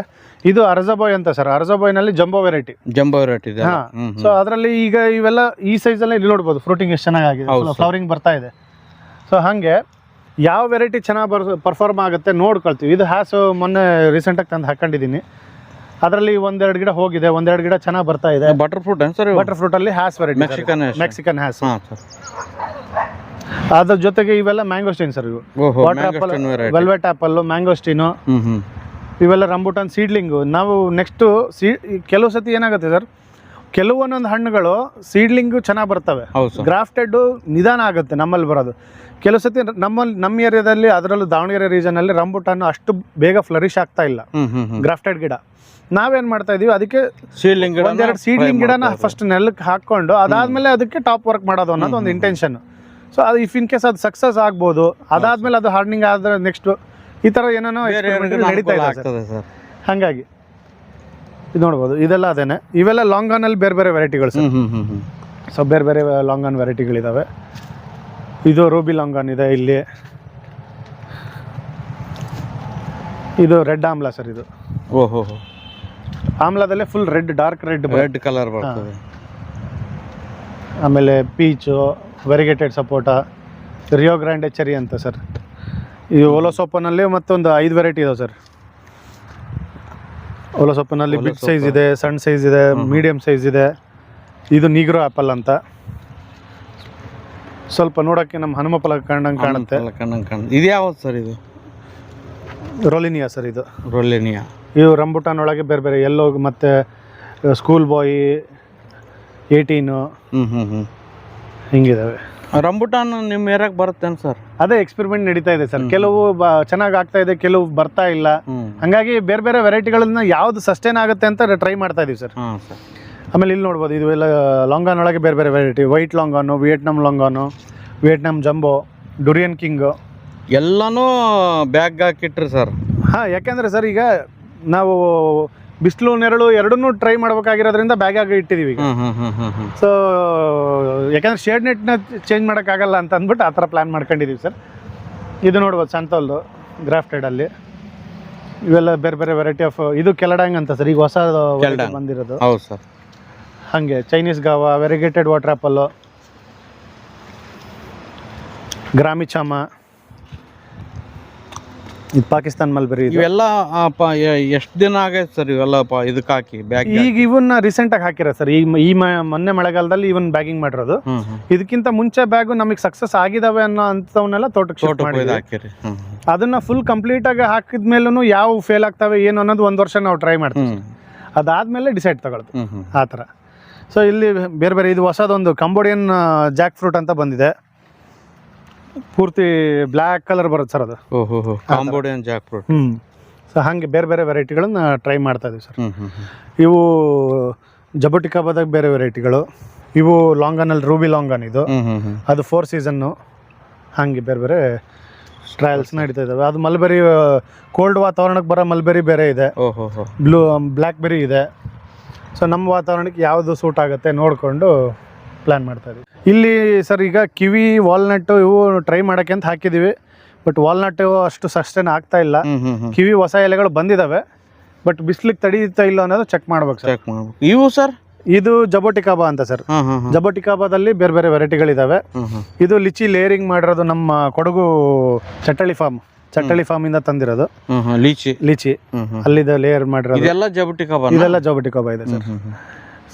ಇದು ಅರ್ಜಬಾಯ್ ಅಂತ ಸರ್. ಅರ್ಜಬಾಯ್ನಲ್ಲಿ ಜಂಬೋ ವೆರೈಟಿ. ಜಂಬೋ ವೆರೈಟಿ ಇದೆ ಹಾ. ಸೊ ಅದರಲ್ಲಿ ಈಗ ಇವೆಲ್ಲ ಈ ಸೈಜಲ್ಲೇ ಇಲ್ಲಿ ನೋಡ್ಬೋದು ಫ್ರೂಟಿಂಗ್ ಎಷ್ಟು ಚೆನ್ನಾಗಿದೆ. ಫ್ಲವರಿಂಗ್ ಬರ್ತಾ ಇದೆ. ಸೊ ಹಾಗೆ ಯಾವ ವೆರೈಟಿ ಚೆನ್ನಾಗಿ ಬರ್ ಪರ್ಫಾರ್ಮ್ ಆಗುತ್ತೆ ನೋಡ್ಕೊಳ್ತೀವಿ. ಇದು ಹ್ಯಾಸು ಮೊನ್ನೆ ರೀಸೆಂಟಾಗಿ ತಂದು ಹಾಕೊಂಡಿದ್ದೀನಿ. ಅದರಲ್ಲಿ ಒಂದೆರಡು ಗಿಡ ಹೋಗಿದೆ ಒಂದೆರಡು ಗಿಡ ಚೆನ್ನಾಗಿ ಬರ್ತಾ ಇದೆ. Butter fruit butter fruit ಫ್ರೂಟಲ್ಲಿ Hass variety Mexican Mexican Hass ಅದ್ರ ಜೊತೆಗೆ ಇವೆಲ್ಲ ಮ್ಯಾಂಗೋಸ್ಟೀನ್ ಸರ್ ಇವು. ಓಹೋ water apple velvet apple mangosteen. ಹ್ಞೂ ಹ್ಞೂ ಇವೆಲ್ಲ ರಂಬುಟಾನ್ ಸೀಡ್ಲಿಂಗು ನಾವು ನೆಕ್ಸ್ಟು ಸೀ ಕೆಲವು ಸತಿ ಏನಾಗುತ್ತೆ ಸರ್ ಕೆಲವೊಂದೊಂದು ಹಣ್ಣುಗಳು ಸೀಡ್ಲಿಂಗು ಚೆನ್ನಾಗಿ ಬರ್ತವೆ. ಹೌದು ಸರ್. ಗ್ರಾಫ್ಟೆಡ್ ನಿಧಾನ ಆಗುತ್ತೆ ನಮ್ಮಲ್ಲಿ ಬರೋದು. ಕೆಲವು ಸತಿ ನಮ್ಮಲ್ಲಿ ನಮ್ಮ ಏರಿಯಾದಲ್ಲಿ ಅದರಲ್ಲೂ ದಾವಣಗೆರೆ ರೀಜನಲ್ಲಿ ರಂಬುಟನ್ ಅಷ್ಟು ಬೇಗ ಫ್ಲರಿಶ್ ಆಗ್ತಾ ಇಲ್ಲ. ಗ್ರಾಫ್ಟೆಡ್ ಗಿಡ. ನಾವೇನ್ ಮಾಡ್ತಾ ಇದೀವಿ ಅದಕ್ಕೆ ಒಂದೆರಡು ಸೀಡ್ಲಿಂಗ್ ಗಿಡನ ಫಸ್ಟ್ ನೆಲಕ್ಕೆ ಹಾಕೊಂಡು ಅದಾದ್ಮೇಲೆ ಅದಕ್ಕೆ ಟಾಪ್ ವರ್ಕ್ ಮಾಡೋದು ಅನ್ನೋದು ಒಂದು ಇಂಟೆನ್ಷನ್ ಸೊ ಅದು ಇಫ್ ಇನ್ ಕೇಸ್ ಅದು ಸಕ್ಸಸ್ ಆಗ್ಬೋದು ಅದಾದ್ಮೇಲೆ ಅದು ಹಾರ್ಡ್ನಿಂಗ್ ಆದ್ರೆ ನೆಕ್ಸ್ಟ್ ಈ ತರ ಏನೇನೋ experiment ನಡೀತಾ ಇದೆ ಸರ್. ಹಾಗಾಗಿ ಇದು ನೋಡ್ಬೋದು ಇದೆಲ್ಲ ಅದೇನೆ. ಇವೆಲ್ಲ ಲಾಂಗ್ ಅಲ್ಲಿ ಬೇರೆ ಬೇರೆ ವೆರೈಟಿಗಳು ಸರ್. ಸೊ ಬೇರೆ ಬೇರೆ ಲಾಂಗ್ ಆನ್ ವೆರೈಟಿಗಳಿದ್ದಾವೆ ಇದು ರೂಬಿ ಲಾಂಗ್ ಆನ್ ಇದೆ ಇಲ್ಲಿ. ಇದು ರೆಡ್ ಆಮ್ಲ ಸರ್ ಇದು. ಓಹೋ. ಆಮ್ಲದಲ್ಲೇ full red dark red red colour ಬರ್ತದೆ. ಆಮೇಲೆ peach variegated sapota Rio grande cherry ಅಂತ ಸರ್ ಈ ಓಲೋ ಸೊಪ್ಪನಲ್ಲಿ ಮತ್ತೊಂದು ಐದು ವೆರೈಟಿ ಇದಾವೆ ಸರ್ ಓಲೋ ಸೋಪನಲ್ಲಿ ಓಲೋ ಬಿಗ್ ಸೈಜ್ ಇದೆ ಸಣ್ಣ ಸೈಜ್ ಇದೆ ಮೀಡಿಯಮ್ ಸೈಜ್ ಇದೆ. ಇದು ನೀಗ್ರೋ ಆ್ಯಪಲ್ ಅಂತ. ಸ್ವಲ್ಪ ನೋಡೋಕ್ಕೆ ನಮ್ಮ ಹನುಮಫಲ ಕಂಡಂಗೆ ಕಾಣುತ್ತೆ. ಕಣ್ಣಂಗೆ ಕಾಣುತ್ತೆ. ಇದು ಯಾವ್ದು ಸರ್ ಇದು? ರೋಲಿನಿಯಾ ಸರ್ ಇದು. ರೊಲಿನಿಯಾ ಇವು ರಂಬುಟಾನ್ ಒಳಗೆ ಬೇರೆ ಬೇರೆ ಎಲ್ಲೋ ಮತ್ತು ಸ್ಕೂಲ್ ಬಾಯ್ ಏಯ್ಟೀನು ಹ್ಞೂ ಹ್ಞೂ ಹ್ಞೂ ಹಿಂಗಿದಾವೆ. ರಂಬುಟಾನ್ ನಿಮ್ಮ ಏರಿಯಾಕ್ ಬರುತ್ತೇನು ಸರ್? ಅದೇ ಎಕ್ಸ್ಪೆರಿಮೆಂಟ್ ನಡೀತಾ ಇದೆ ಸರ್. ಕೆಲವು ಚೆನ್ನಾಗಿ ಆಗ್ತಾ ಇದೆ ಕೆಲವು ಬರ್ತಾ ಇಲ್ಲ. ಹಂಗಾಗಿ ಬೇರೆ ಬೇರೆ ವೆರೈಟಿಗಳನ್ನ ಯಾವ್ದು ಸಸ್ಟೈನ್ ಆಗುತ್ತೆ ಅಂತ ಟ್ರೈ ಮಾಡ್ತಾ ಇದೀವಿ ಸರ್. ಸರ್. ಆಮೇಲೆ ಇಲ್ಲಿ ನೋಡ್ಬೋದು ಇದು ಎಲ್ಲ ಲಾಂಗಾನ್ ಒಳಗೆ ಬೇರೆ ಬೇರೆ variety white longan Vietnam longan Vietnam jumbo durian king ಎಲ್ಲನೂ ಬ್ಯಾಗ್ ಹಾಕಿಟ್ರಿ ಸರ್. ಹಾಂ ಯಾಕೆಂದರೆ ಸರ್ ಈಗ ನಾವು ಬಿಸಿಲು ನೆರಳು ಎರಡನ್ನೂ ಟ್ರೈ ಮಾಡ್ಬೇಕಾಗಿರೋದ್ರಿಂದ ಆಗಿ ಇಟ್ಟಿದ್ದೀವಿ ಈಗ. ಸೊ ಯಾಕಂದ್ರೆ ಶೇಡ್ ನೆಟ್ನ ಚೇಂಜ್ ಮಾಡೋಕ್ಕಾಗಲ್ಲ ಅಂತ ಅಂದ್ಬಿಟ್ಟು ಆ ಥರ ಪ್ಲ್ಯಾನ್ ಮಾಡ್ಕೊಂಡಿದ್ದೀವಿ ಸರ್ ಇದು ನೋಡ್ಬೋದು ಸಂತೋಲ್ದು ಗ್ರಾಫ್ಟೆಡಲ್ಲಿ ಇವೆಲ್ಲ ಬೇರೆ ಬೇರೆ ವೆರೈಟಿ ಆಫ್ ಇದು ಕೆಲಡಾಂಗ್ ಅಂತ ಸರ್ ಈಗ ಹೊಸ. ಬಂದಿರೋದು. ಹೌದು ಸರ್ ಹಾಗೆ Chinese guava variegated water apple grumichama ಇದು ಪಾಕಿಸ್ತಾನ್ ಮಲ್ಬೆರಿ ಇದು? ಇವೆಲ್ಲ ಎಷ್ಟು ದಿನ ಆಗೈತೆ ಸರ್ ಇವೆಲ್ಲ ಪ ಇದಕ್ಕೆ ಹಾಕಿ ಬ್ಯಾಗ್ ಈಗ ಇವನ್ನ ರೀಸೆಂಟಾಗಿ ಹಾಕಿರ ಸರ್ ಈ ಈ ಮೊನ್ನೆ ಮಳೆಗಾಲದಲ್ಲಿ ಇವನ್ ಬ್ಯಾಗಿಂಗ್ ಮಾಡಿರೋದು. ಇದಕ್ಕಿಂತ ಮುಂಚೆ ಬ್ಯಾಗು ನಮಗೆ ಸಕ್ಸಸ್ ಆಗಿದಾವೆ ಅನ್ನೋ ಅಂಥವನ್ನೆಲ್ಲ ತೋಟಕ್ಕೆ ಹಾಕಿರಿ. ಅದನ್ನ ಫುಲ್ ಕಂಪ್ಲೀಟ್ ಆಗಿ ಹಾಕಿದ್ಮೇಲೂ ಯಾವ ಫೇಲ್ ಆಗ್ತವೆ ಏನು ಅನ್ನೋದು ಒಂದು ವರ್ಷ ನಾವು ಟ್ರೈ ಮಾಡ್ತೀವಿ ಅದಾದ್ಮೇಲೆ ಡಿಸೈಡ್ ತಗೊಳ್ತು ಆತರ ಆ ಥರ. ಸೊ ಇಲ್ಲಿ ಬೇರೆ ಬೇರೆ ಇದು ಹೊಸದೊಂದು ಕಂಬೋಡಿಯನ್ ಜಾಕ್ ಫ್ರೂಟ್ ಅಂತ ಬಂದಿದೆ. ಪೂರ್ತಿ ಬ್ಲ್ಯಾಕ್ ಕಲರ್ ಬರುತ್ತೆ ಸರ್ ಅದು. ಓಹೋ ಹೋ ಕಾಂಬೋಡಿಯನ್ ಜಾಕ್ ಫ್ರೂಟ್ ಹ್ಞೂ ಸೊ ಹಾಗೆ ಬೇರೆ ಬೇರೆ ವೆರೈಟಿಗಳನ್ನ ಟ್ರೈ ಮಾಡ್ತಾ ಇದೀವಿ ಸರ್. ಇವು ಜಬಟಿಕಾಬಾದಾಗ ಬೇರೆ ವೆರೈಟಿಗಳು. ಇವು ಲಾಂಗನಲ್ಲಿ ರೂಬಿ ಲಾಂಗನ್ ಇದು. ಅದು ಫೋರ್ ಸೀಸನ್ನು ಹಾಗೆ ಬೇರೆ ಬೇರೆ ಟ್ರಯಲ್ಸ್ ನಡೀತಾ ಇದಾವೆ. ಅದು ಮಲ್ಬೆರಿ ಕೋಲ್ಡ್ ವಾತಾವರಣಕ್ಕೆ ಬರೋ ಮಲ್ಬೆರಿ ಬೇರೆ ಇದೆ. ಬ್ಲೂ ಹೋ ಬ್ಲೂ ಬ್ಲ್ಯಾಕ್ಬೆರಿ ಇದೆ. ಸೊ ನಮ್ಮ ವಾತಾವರಣಕ್ಕೆ ಯಾವುದು ಸೂಟ್ ಆಗುತ್ತೆ ನೋಡಿಕೊಂಡು ಪ್ಲ್ಯಾನ್ ಮಾಡ್ತಾ ಇದೀವಿ ಇಲ್ಲಿ ಸರ್ ಈಗ ಕಿವಿ ವಾಲ್ನಟ್ಟು ಇವು ಟ್ರೈ ಮಾಡೋಕ್ಕೆ ಅಂತ ಹಾಕಿದ್ದೀವಿ. ಬಟ್ ವಾಲ್ನಟ್ ಅಷ್ಟು ಸಸ್ಟೈನ್ ಆಗ್ತಾ ಇಲ್ಲ. ಕಿವಿ ಹೊಸ ಎಲೆಗಳು ಬಂದಿದ್ದಾವೆ ಬಟ್ ಬಿಸ್ಲಿಗೆ ತಡೀತಾ ಇಲ್ಲ ಅನ್ನೋದು ಚೆಕ್ ಮಾಡ್ಬೇಕು ಸರ್ ಚೆಕ್ ಮಾಡ್ಬೇಕು. ಇವು ಸರ್ ಇದು ಜಬೋಟಿಕಾಬಾ ಅಂತ ಸರ್ ಜಬೋಟಿಕಾಬಾದಲ್ಲಿ ಬೇರೆ ಬೇರೆ ವೆರೈಟಿಗಳಿದಾವೆ. ಇದು ಲಿಚಿ ಲೇಯರಿಂಗ್ ಮಾಡಿರೋದು ನಮ್ಮ ಕೊಡಗು ಚಟ್ಟಳಿ ಫಾರ್ಮ್ ಚಟ್ಟಳಿ ಫಾರ್ಮ್ ಇಂದ ತಂದಿರೋದು. ಲಿಚಿ. ಲೀಚಿ. ಹ್ಞೂ ಲೇಯರ್ ಮಾಡಿರೋದು. ಇದೆಲ್ಲ ಜಬೋಟಿಕಾಬಾ ಇದೆಲ್ಲ ಜಬೋಟಿಕಾಬಾ ಇದೆ ಸರ್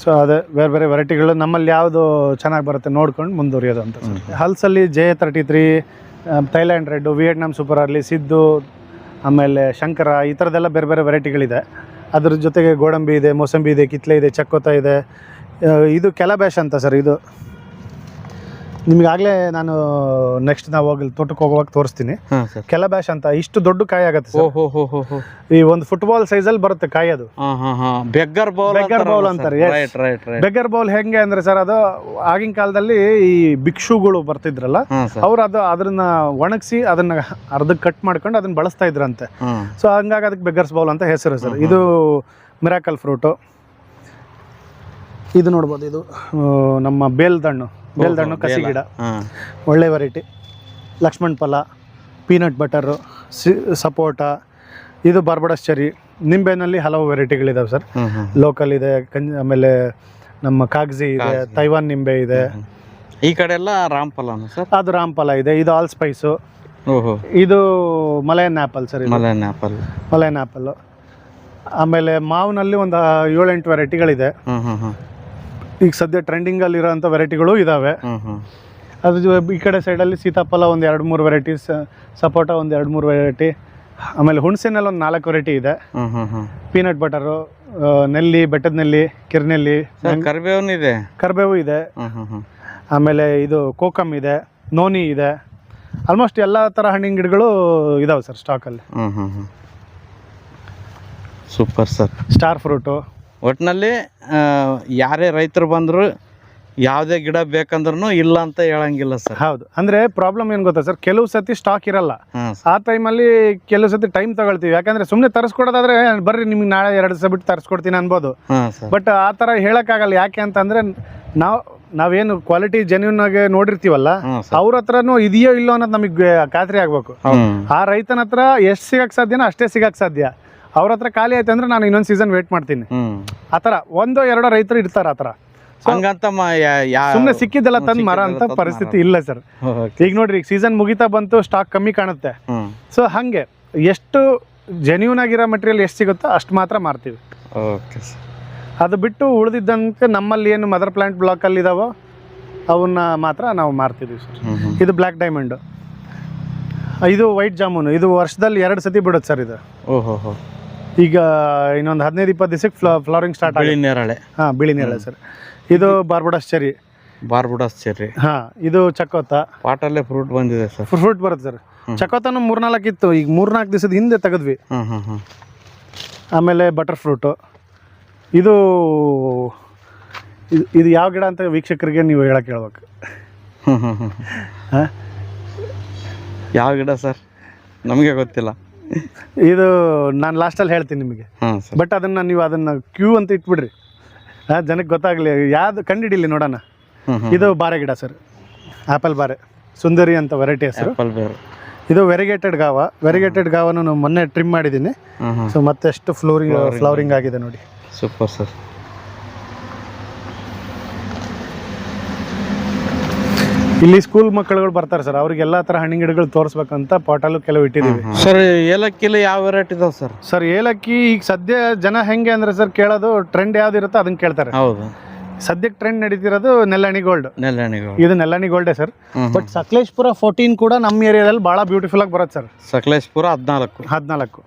ಸೊ ಅದೇ ಬೇರೆ ಬೇರೆ ವೆರೈಟಿಗಳು ನಮ್ಮಲ್ಲಿ ಯಾವುದು ಚೆನ್ನಾಗಿ ಬರುತ್ತೆ ನೋಡ್ಕೊಂಡು ಮುಂದುವರಿಯೋದು ಅಂತ ಹಲ್ಸಲ್ಲಿ J thirty three Thailand red Vietnam super ಆಗಲಿ ಸಿದ್ದು ಆಮೇಲೆ ಶಂಕರ ಈ ಥರದ್ದೆಲ್ಲ ಬೇರೆ ಬೇರೆ ವೆರೈಟಿಗಳಿದೆ. ಅದ್ರ ಜೊತೆಗೆ ಗೋಡಂಬಿ ಇದೆ ಮೋಸಂಬಿ ಇದೆ ಕಿತ್ಲೆ ಇದೆ ಚಕ್ಕೋತ ಇದೆ. ಇದು ಕೆಲಬ್ಯಾಶ್ ಅಂತ ಸರ್ ಇದು. ನಿಮಗಾಗಲೇ ನಾನು ನೆಕ್ಸ್ಟ್ ನಾವು ಹೋಗಿ ತೋಟಕ್ಕೆ ಹೋಗುವಾಗ ತೋರಿಸ್ತೀನಿ. ಕೆಲ ಕೆಲಬ್ಯಾಶ್ ಅಂತ ಇಷ್ಟು ದೊಡ್ಡ ಕಾಯಿ ಆಗುತ್ತೆ ಈ ಒಂದು ಫುಟ್ಬಾಲ್ ಅಲ್ಲಿ ಬರುತ್ತೆ ಕಾಯಿ ಅದು. Beggar bowl beggar Beggar bowl ಅಂತಾರೆ, yes. Right right right beggar bowl ಹೆಂಗೆ ಅಂದ್ರೆ ಸರ್ ಅದು ಆಗಿನ ಕಾಲದಲ್ಲಿ ಈ ಭಿಕ್ಷುಗಳು ಬರ್ತಿದ್ರಲ್ಲ ಹಾಂ ಸರ್. ಅವ್ರು ಅದು ಅದನ್ನ ಒಣಗಿಸಿ ಅದನ್ನ ಅರ್ಧಕ್ಕೆ ಕಟ್ ಮಾಡ್ಕೊಂಡು ಅದನ್ನ ಬಳಸ್ತಾ ಇದ್ರಂತೆ. ಸೊ ಹಂಗಾಗಿ ಅದಕ್ಕೆ ಬೆಗ್ಗರ್ಸ್ ಬೌಲ್ ಅಂತ ಹೆಸರು ಸರ್ ಇದು ಮಿರಾಕಲ್ ಫ್ರೂಟು ಇದು ನೋಡ್ಬೋದು ಇದು ಆ, ನಮ್ಮ ಬೇಲ್ದಣ್ಣು. ಬೇಲ್ದಣ್ಣು ಕಸಿ ಗಿಡ. ಒಳ್ಳೆ ವೆರೈಟಿ ಲಕ್ಷ್ಮಣ್ ಫಲ ಪೀನಟ್ ಬಟರು ಸಿ ಸಪೋಟ ಇದು ಬಾರ್ಬಡಸ್ ಚೆರಿ. ನಿಂಬೆನಲ್ಲಿ ಹಲವು ವೆರೈಟಿಗಳಿದಾವೆ ಸರ್. ಲೋಕಲ್ ಇದೆ ಕಂ ಆಮೇಲೆ ನಮ್ಮ ಕಾಗ್ಜಿ ಇದೆ ತೈವಾನ್ ನಿಂಬೆ ಇದೆ. ಈ ಕಡೆ ಎಲ್ಲ ರಾಮ್ಫಲನ ಸರ್? ಅದು ರಾಮ್ಫಲ ಇದೆ ಇದು ಆಲ್ ಸ್ಪೈಸು ಇದು Malayan apple sir Malayan apple Malayan apple ಆಮೇಲೆ ಮಾವಿನಲ್ಲಿ ಒಂದು ಏಳೆಂಟು ವೆರೈಟಿಗಳಿದೆ ಈಗ ಸದ್ಯ ಟ್ರೆಂಡಿಂಗ್ ವೆರೈಟಿಗಳು ಇದ್ದಾವೆ ಹ್ಞೂ ಇದಾವೆ. ಅದ್ರ ಜೊ- ಈ ಕಡೆ ಸೈಡಲ್ಲಿ ಸೀತಾಫಲ ಒಂದು ಎರಡು ಮೂರು ವೆರೈಟೀಸ್ ಸಪೋಟ ಒಂದು ಎರಡು ಮೂರು ವೆರೈಟಿ ಆಮೇಲೆ ಹುಣಸೆನಲ್ಲಿ ಒಂದು ನಾಲ್ಕು ವೆರೈಟಿ ಇದೆ. ಪೀನಟ್ ಬಟರು ನೆಲ್ಲಿ ಬೆಟ್ಟದ ನೆಲ್ಲಿ ಕಿರ್ನೆಲ್ಲಿ ಸರ್ ಕರಿಬೇವನ್ ಇದೆ. ಕರಿಬೇವು ಇದೆ. ಆಮೇಲೆ ಇದು ಕೋಕಮ್ ಇದೆ ನೋನಿ ಇದೆ. ಆಲ್ಮೋಸ್ಟ್ ಎಲ್ಲ ಥರ ಹಣ್ಣಿನ ಗಿಡಗಳು ಇದಾವೆ ಸರ್ ಸ್ಟಾಕಲ್ಲಿ ಅಲ್ಲಿ. ಹ್ಞೂ ಹ್ಞೂ ಸೂಪರ್ ಸರ್. ಸ್ಟಾರ್ ಫ್ರೂಟು ಒಟ್ಟಿನಲ್ಲಿ ಯಾರೇ ರೈತರು ಬಂದರೂ ಯಾವುದೇ ಗಿಡ ಬೇಕಂದ್ರೂ ಇಲ್ಲ ಅಂತ ಹೇಳಂಗಿಲ್ಲ ಸರ್. ಹೌದು. ಅಂದ್ರೆ ಪ್ರಾಬ್ಲಮ್ ಏನು ಗೊತ್ತಾ ಸರ್? ಕೆಲವು ಸತಿ ಸ್ಟಾಕ್ ಇರಲ್ಲ. ಆ ಟೈಮಲ್ಲಿ ಕೆಲವು ಸತಿ ಟೈಮ್ ತಗೊಳ್ತೀವಿ. ಯಾಕಂದ್ರೆ ಸುಮ್ಮನೆ ತರಿಸ್ಕೊಡೋದಾದ್ರೆ ಬರ್ರಿ ನಿಮ್ಗೆ ನಾಳೆ ಎರಡು ದಿವಸ ಬಿಟ್ಟು ತರಿಸ್ಕೊಡ್ತೀನಿ ಅನ್ಬೋದು. ಬಟ್ ಆ ಥರ ಹೇಳೋಕ್ಕಾಗಲ್ಲ. ಯಾಕೆ ಅಂತಂದ್ರೆ ನಾವು ನಾವೇನು ಕ್ವಾಲಿಟಿ ಜೆನ್ಯೂನ್ ಆಗಿ ನೋಡಿರ್ತೀವಲ್ಲ ಅವ್ರ ಹತ್ರನು ಇದೆಯೋ ಇಲ್ಲೋ ಅನ್ನೋದು ನಮಗೆ ಖಾತ್ರಿ ಆಗ್ಬೇಕು. ಆ ರೈತನ ಹತ್ರ ಎಷ್ಟು ಸಿಗಕ್ಕೆ ಸಾಧ್ಯನೋ ಅಷ್ಟೇ ಸಿಗಕ್ಕೆ ಸಾಧ್ಯ. ಅವ್ರ ಹತ್ರ ಖಾಲಿ ಆಯ್ತು ಅಂದ್ರೆ ನಾನು ಇನ್ನೊಂದು ಸೀಸನ್ ವೇಟ್ ಮಾಡ್ತೀನಿ. ಆತರ ಆ ಥರ ಒಂದೋ ಎರಡೋ ರೈತರು ಇರ್ತಾರ ಆತರ ಥರ. ಹಂಗಂತ ಸುಮ್ಮನೆ ಸಿಕ್ಕಿದ್ದೆಲ್ಲ ತಂದು ಮರ ಅಂತ ಪರಿಸ್ಥಿತಿ ಇಲ್ಲ ಸರ್. ಈಗ ನೋಡ್ರಿ ಈಗ ಸೀಸನ್ ಮುಗಿತಾ ಬಂತು ಸ್ಟಾಕ್ ಕಮ್ಮಿ ಕಾಣುತ್ತೆ. ಸೊ ಹಾಗೆ ಎಷ್ಟು ಜೆನ್ಯೂನ್ ಆಗಿರೋ ಮಟೀರಿಯಲ್ ಎಷ್ಟು ಸಿಗುತ್ತೋ ಅಷ್ಟು ಮಾತ್ರ ಮಾರ್ತೀವಿ. ಓಕೆ ಸರ್ ಅದು ಬಿಟ್ಟು ಉಳಿದಿದ್ದಂತೆ ನಮ್ಮಲ್ಲಿ ಏನು ಮದರ್ ಪ್ಲಾಂಟ್ ಬ್ಲಾಕಲ್ಲಿ ಇದಾವೋ ಅವನ್ನ ಮಾತ್ರ ನಾವು ಮಾರ್ತಿದ್ದೀವಿ ಸರ್. ಇದು ಬ್ಲ್ಯಾಕ್ ಡೈಮಂಡ್ ಇದು ವೈಟ್ ಜಾಮೂನು. ಇದು ವರ್ಷದಲ್ಲಿ ಎರಡು ಸತಿ ಬಿಡುತ್ತೆ ಸರ್ ಇದು. ಓಹೋ ಈಗ ಇನ್ನೊಂದು ಹದಿನೈದು ಇಪ್ಪತ್ತು ದಿವಸಕ್ಕೆ ಫ್ಲ ಫ್ಲವರಿಂಗ್ ಸ್ಟಾರ್ಟ್ ಬಿಳಿ ನೇರಳೆ. ಹಾಂ ಬಿಳಿ ನೇರಳೆ ಸರ್. ಇದು ಬಾರ್ಬುಡಾಸ್ ಚೆರಿ ಬಾರ್ಬುಡಾಸ್ ಚೆರಿ ಹಾಂ ಇದು ಚಕೋತ ಪಾಟಲ್ಲೇ ಫ್ರೂಟ್ ಬಂದಿದೆ ಸರ್. ಫ್ರೂಟ್ ಬರುತ್ತೆ ಸರ್. ಚಕೋತನು ಮೂರ್ನಾಲ್ಕು ಇತ್ತು ಈಗ ಮೂರ್ನಾಲ್ಕು ದಿವಸದ ಹಿಂದೆ ತೆಗೆದ್ವಿ. ಹ್ಞೂ ಆಮೇಲೆ ಬಟರ್ ಫ್ರೂಟು ಇದು ಇದು- ಇದು ಯಾವ ಗಿಡ ಅಂತ ವೀಕ್ಷಕರಿಗೆ ನೀವು ಹೇಳಕ್ಕೆ ಹೇಳ್ಬೇಕು. ಹ್ಞೂ ಹ್ಞೂ ಹ್ಞೂ ಹಾಂ? ಯಾವ ಗಿಡ ಸರ್? ನಮಗೆ ಗೊತ್ತಿಲ್ಲ. ಇದು ನಾನು ಲಾಸ್ಟಲ್ಲಿ ಹೇಳ್ತೀನಿ ನಿಮಗೆ. ಹಾಂ ಸರ್. ಬಟ್ ಅದನ್ನು ನೀವು ಅದನ್ನು ಕ್ಯೂ ಅಂತ ಇಟ್ಬಿಡ್ರಿ. ಹಾಂ ಜನಕ್ಕೆ ಗೊತ್ತಾಗಲಿ ಯಾವ್ದು ಕಂಡಿಡಿಲಿ ನೋಡೋಣ. ಇದು ಬಾರೆ ಗಿಡ ಸರ್. ಆ್ಯಪಲ್ ಬಾರೆ. ಸುಂದರಿ ಅಂತ ವೆರೈಟಿ ಹೆಸರು. ಆ್ಯಪಲ್ ಬೇರು. ಇದು ವೆರಿಗೇಟೆಡ್ ಗಾವ. ವೆರಿಗೇಟೆಡ್ ಗಾವನ್ನು ನಾನು ಮೊನ್ನೆ ಟ್ರಿಮ್ ಮಾಡಿದ್ದೀನಿ. ಸೊ ಮತ್ತೆಷ್ಟು ಫ್ಲೋರಿಂಗ್ ಫ್ಲವರಿಂಗ್ ಆಗಿದೆ ನೋಡಿ. ಸೂಪರ್ ಸರ್ ಇಲ್ಲಿ ಸ್ಕೂಲ್ ಮಕ್ಕಳುಗಳು ಬರ್ತಾರೆ ಸರ್ ಅವ್ರಿಗೆ ಎಲ್ಲಾ ತರ ಹಣ್ಣಿನ ಗಿಡಗಳು ತೋರಿಸ್ಬೇಕಂತ ಪಾಟಲ್ಲೂ ಕೆಲವು ಇಟ್ಟಿದ್ದೀವಿ ಸರ್ ಏಲಕ್ಕಿಲಿ ಯಾವ ವೆರೈಟಿ ಇದಾವೆ ಸರ್ ಸರ್ ಏಲಕ್ಕಿ ಈಗ ಸದ್ಯ ಜನ ಹೆಂಗೆ ಅಂದ್ರೆ ಸರ್ ಕೇಳೋದು ಟ್ರೆಂಡ್ ಯಾವ್ದು ಇರುತ್ತೋ ಅದನ್ನ ಕೇಳ್ತಾರೆ. ಹೌದು. ಸದ್ಯಕ್ಕೆ ಟ್ರೆಂಡ್ ನಡೀತಿರೋದು ನೆಲ್ಲಣಿ ಗೋಲ್ಡ್ ನೆಲ್ಲಣಿಗಳು ಇದು ನೆಲ್ಲಣಿ ಗೋಲ್ಡೇ ಸರ್. ಬಟ್ ಸಕಲೇಶ್ಪುರ ಫೋರ್ಟೀನ್ ಕೂಡ ನಮ್ಮ ಏರಿಯಾದಲ್ಲಿ ಭಾಳ ಬ್ಯೂಟಿಫುಲ್ ಆಗಿ ಬರುತ್ತೆ ಸರ್. ಸಕಲೇಶ್ಪುರ ಹದಿನಾಲ್ಕು. ಹದಿನಾಲ್ಕು.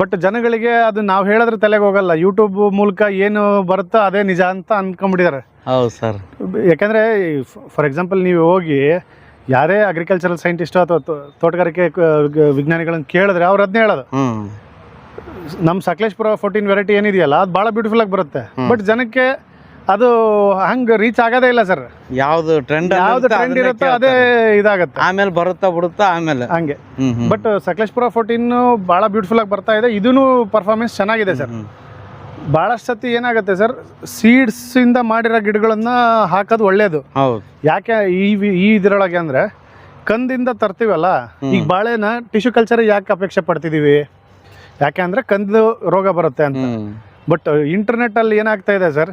ಬಟ್ ಜನಗಳಿಗೆ ಅದು ನಾವು ಹೇಳಿದ್ರೆ ತಲೆಗೆ ಹೋಗಲ್ಲ. ಯೂಟ್ಯೂಬ್ ಮೂಲಕ ಏನು ಬರುತ್ತೋ ಅದೇ ನಿಜ ಅಂತ ಅನ್ಕೊಂಡ್ಬಿಟ್ಟಿದ್ದಾರೆ ಹೌದು ಸರ್. ಯಾಕಂದರೆ ಫಾರ್ ಎಕ್ಸಾಂಪಲ್ ನೀವು ಹೋಗಿ ಯಾರೇ ಅಗ್ರಿಕಲ್ಚರಲ್ ಸೈಂಟಿಸ್ಟ್ ಅಥವಾ ತೋಟಗಾರಿಕೆ ವಿಜ್ಞಾನಿಗಳನ್ನು ಕೇಳಿದ್ರೆ ಅವ್ರು ಅದನ್ನೇ ಹೇಳೋದು. ನಮ್ಮ ಸಕಲೇಶ್ಪುರ ಫೋರ್ಟೀನ್ ವೆರೈಟಿ ಏನಿದೆಯಲ್ಲ ಅದು ಭಾಳ ಬ್ಯೂಟಿಫುಲ್ ಆಗಿ ಬರುತ್ತೆ. ಬಟ್ ಜನಕ್ಕೆ ಅದು ಹಂಗೆ ರೀಚ್ ಆಗೋದೇ ಇಲ್ಲ ಸರ್ ಯಾವ್ದು ಟ್ರೆಂಡ್ ಯಾವ್ದು ಟ್ರೆಂಡ್ ಇರುತ್ತೋ ಅದೇ ಇದಾಗುತ್ತೆ. ಆಮೇಲೆ ಬರುತ್ತಾ ಬಿಡುತ್ತಾ ಆಮೇಲೆ. ಹಂಗೆ. ಬಟ್ ಸಕಲೇಶ್ಪುರ ಫೋರ್ಟೀನ್ ಭಾಳ ಬ್ಯೂಟಿಫುಲ್ ಆಗಿ ಬರ್ತಾ ಇದೆ. ಇದೂ ಪರ್ಫಾರ್ಮೆನ್ಸ್ ಚೆನ್ನಾಗಿದೆ ಸರ್ ಬಹಳಷ್ಟು ಭಾಳಷ್ಟು ಸತಿ ಏನಾಗುತ್ತೆ ಸರ್ ಸೀಡ್ಸ್ ಇಂದ ಮಾಡಿರೋ ಗಿಡಗಳನ್ನ ಹಾಕೋದು ಒಳ್ಳೇದು. ಹೌದು. ಯಾಕೆ ಈ ಈ ಇದರೊಳಗೆ ಅಂದರೆ ಕಂದಿಂದ ತರ್ತೀವಲ್ಲ ಈಗ ಬಾಳೆನ ಟಿಶ್ಯೂ ಕಲ್ಚರ್ ಯಾಕೆ ಅಪೇಕ್ಷೆ ಪಡ್ತಿದೀವಿ? ಯಾಕೆ ಅಂದ್ರೆ ಕಂದು ರೋಗ ಬರುತ್ತೆ ಅಂತ. ಬಟ್ ಇಂಟರ್ನೆಟ್ ಅಲ್ಲಿ ಏನಾಗ್ತಾ ಇದೆ ಸರ್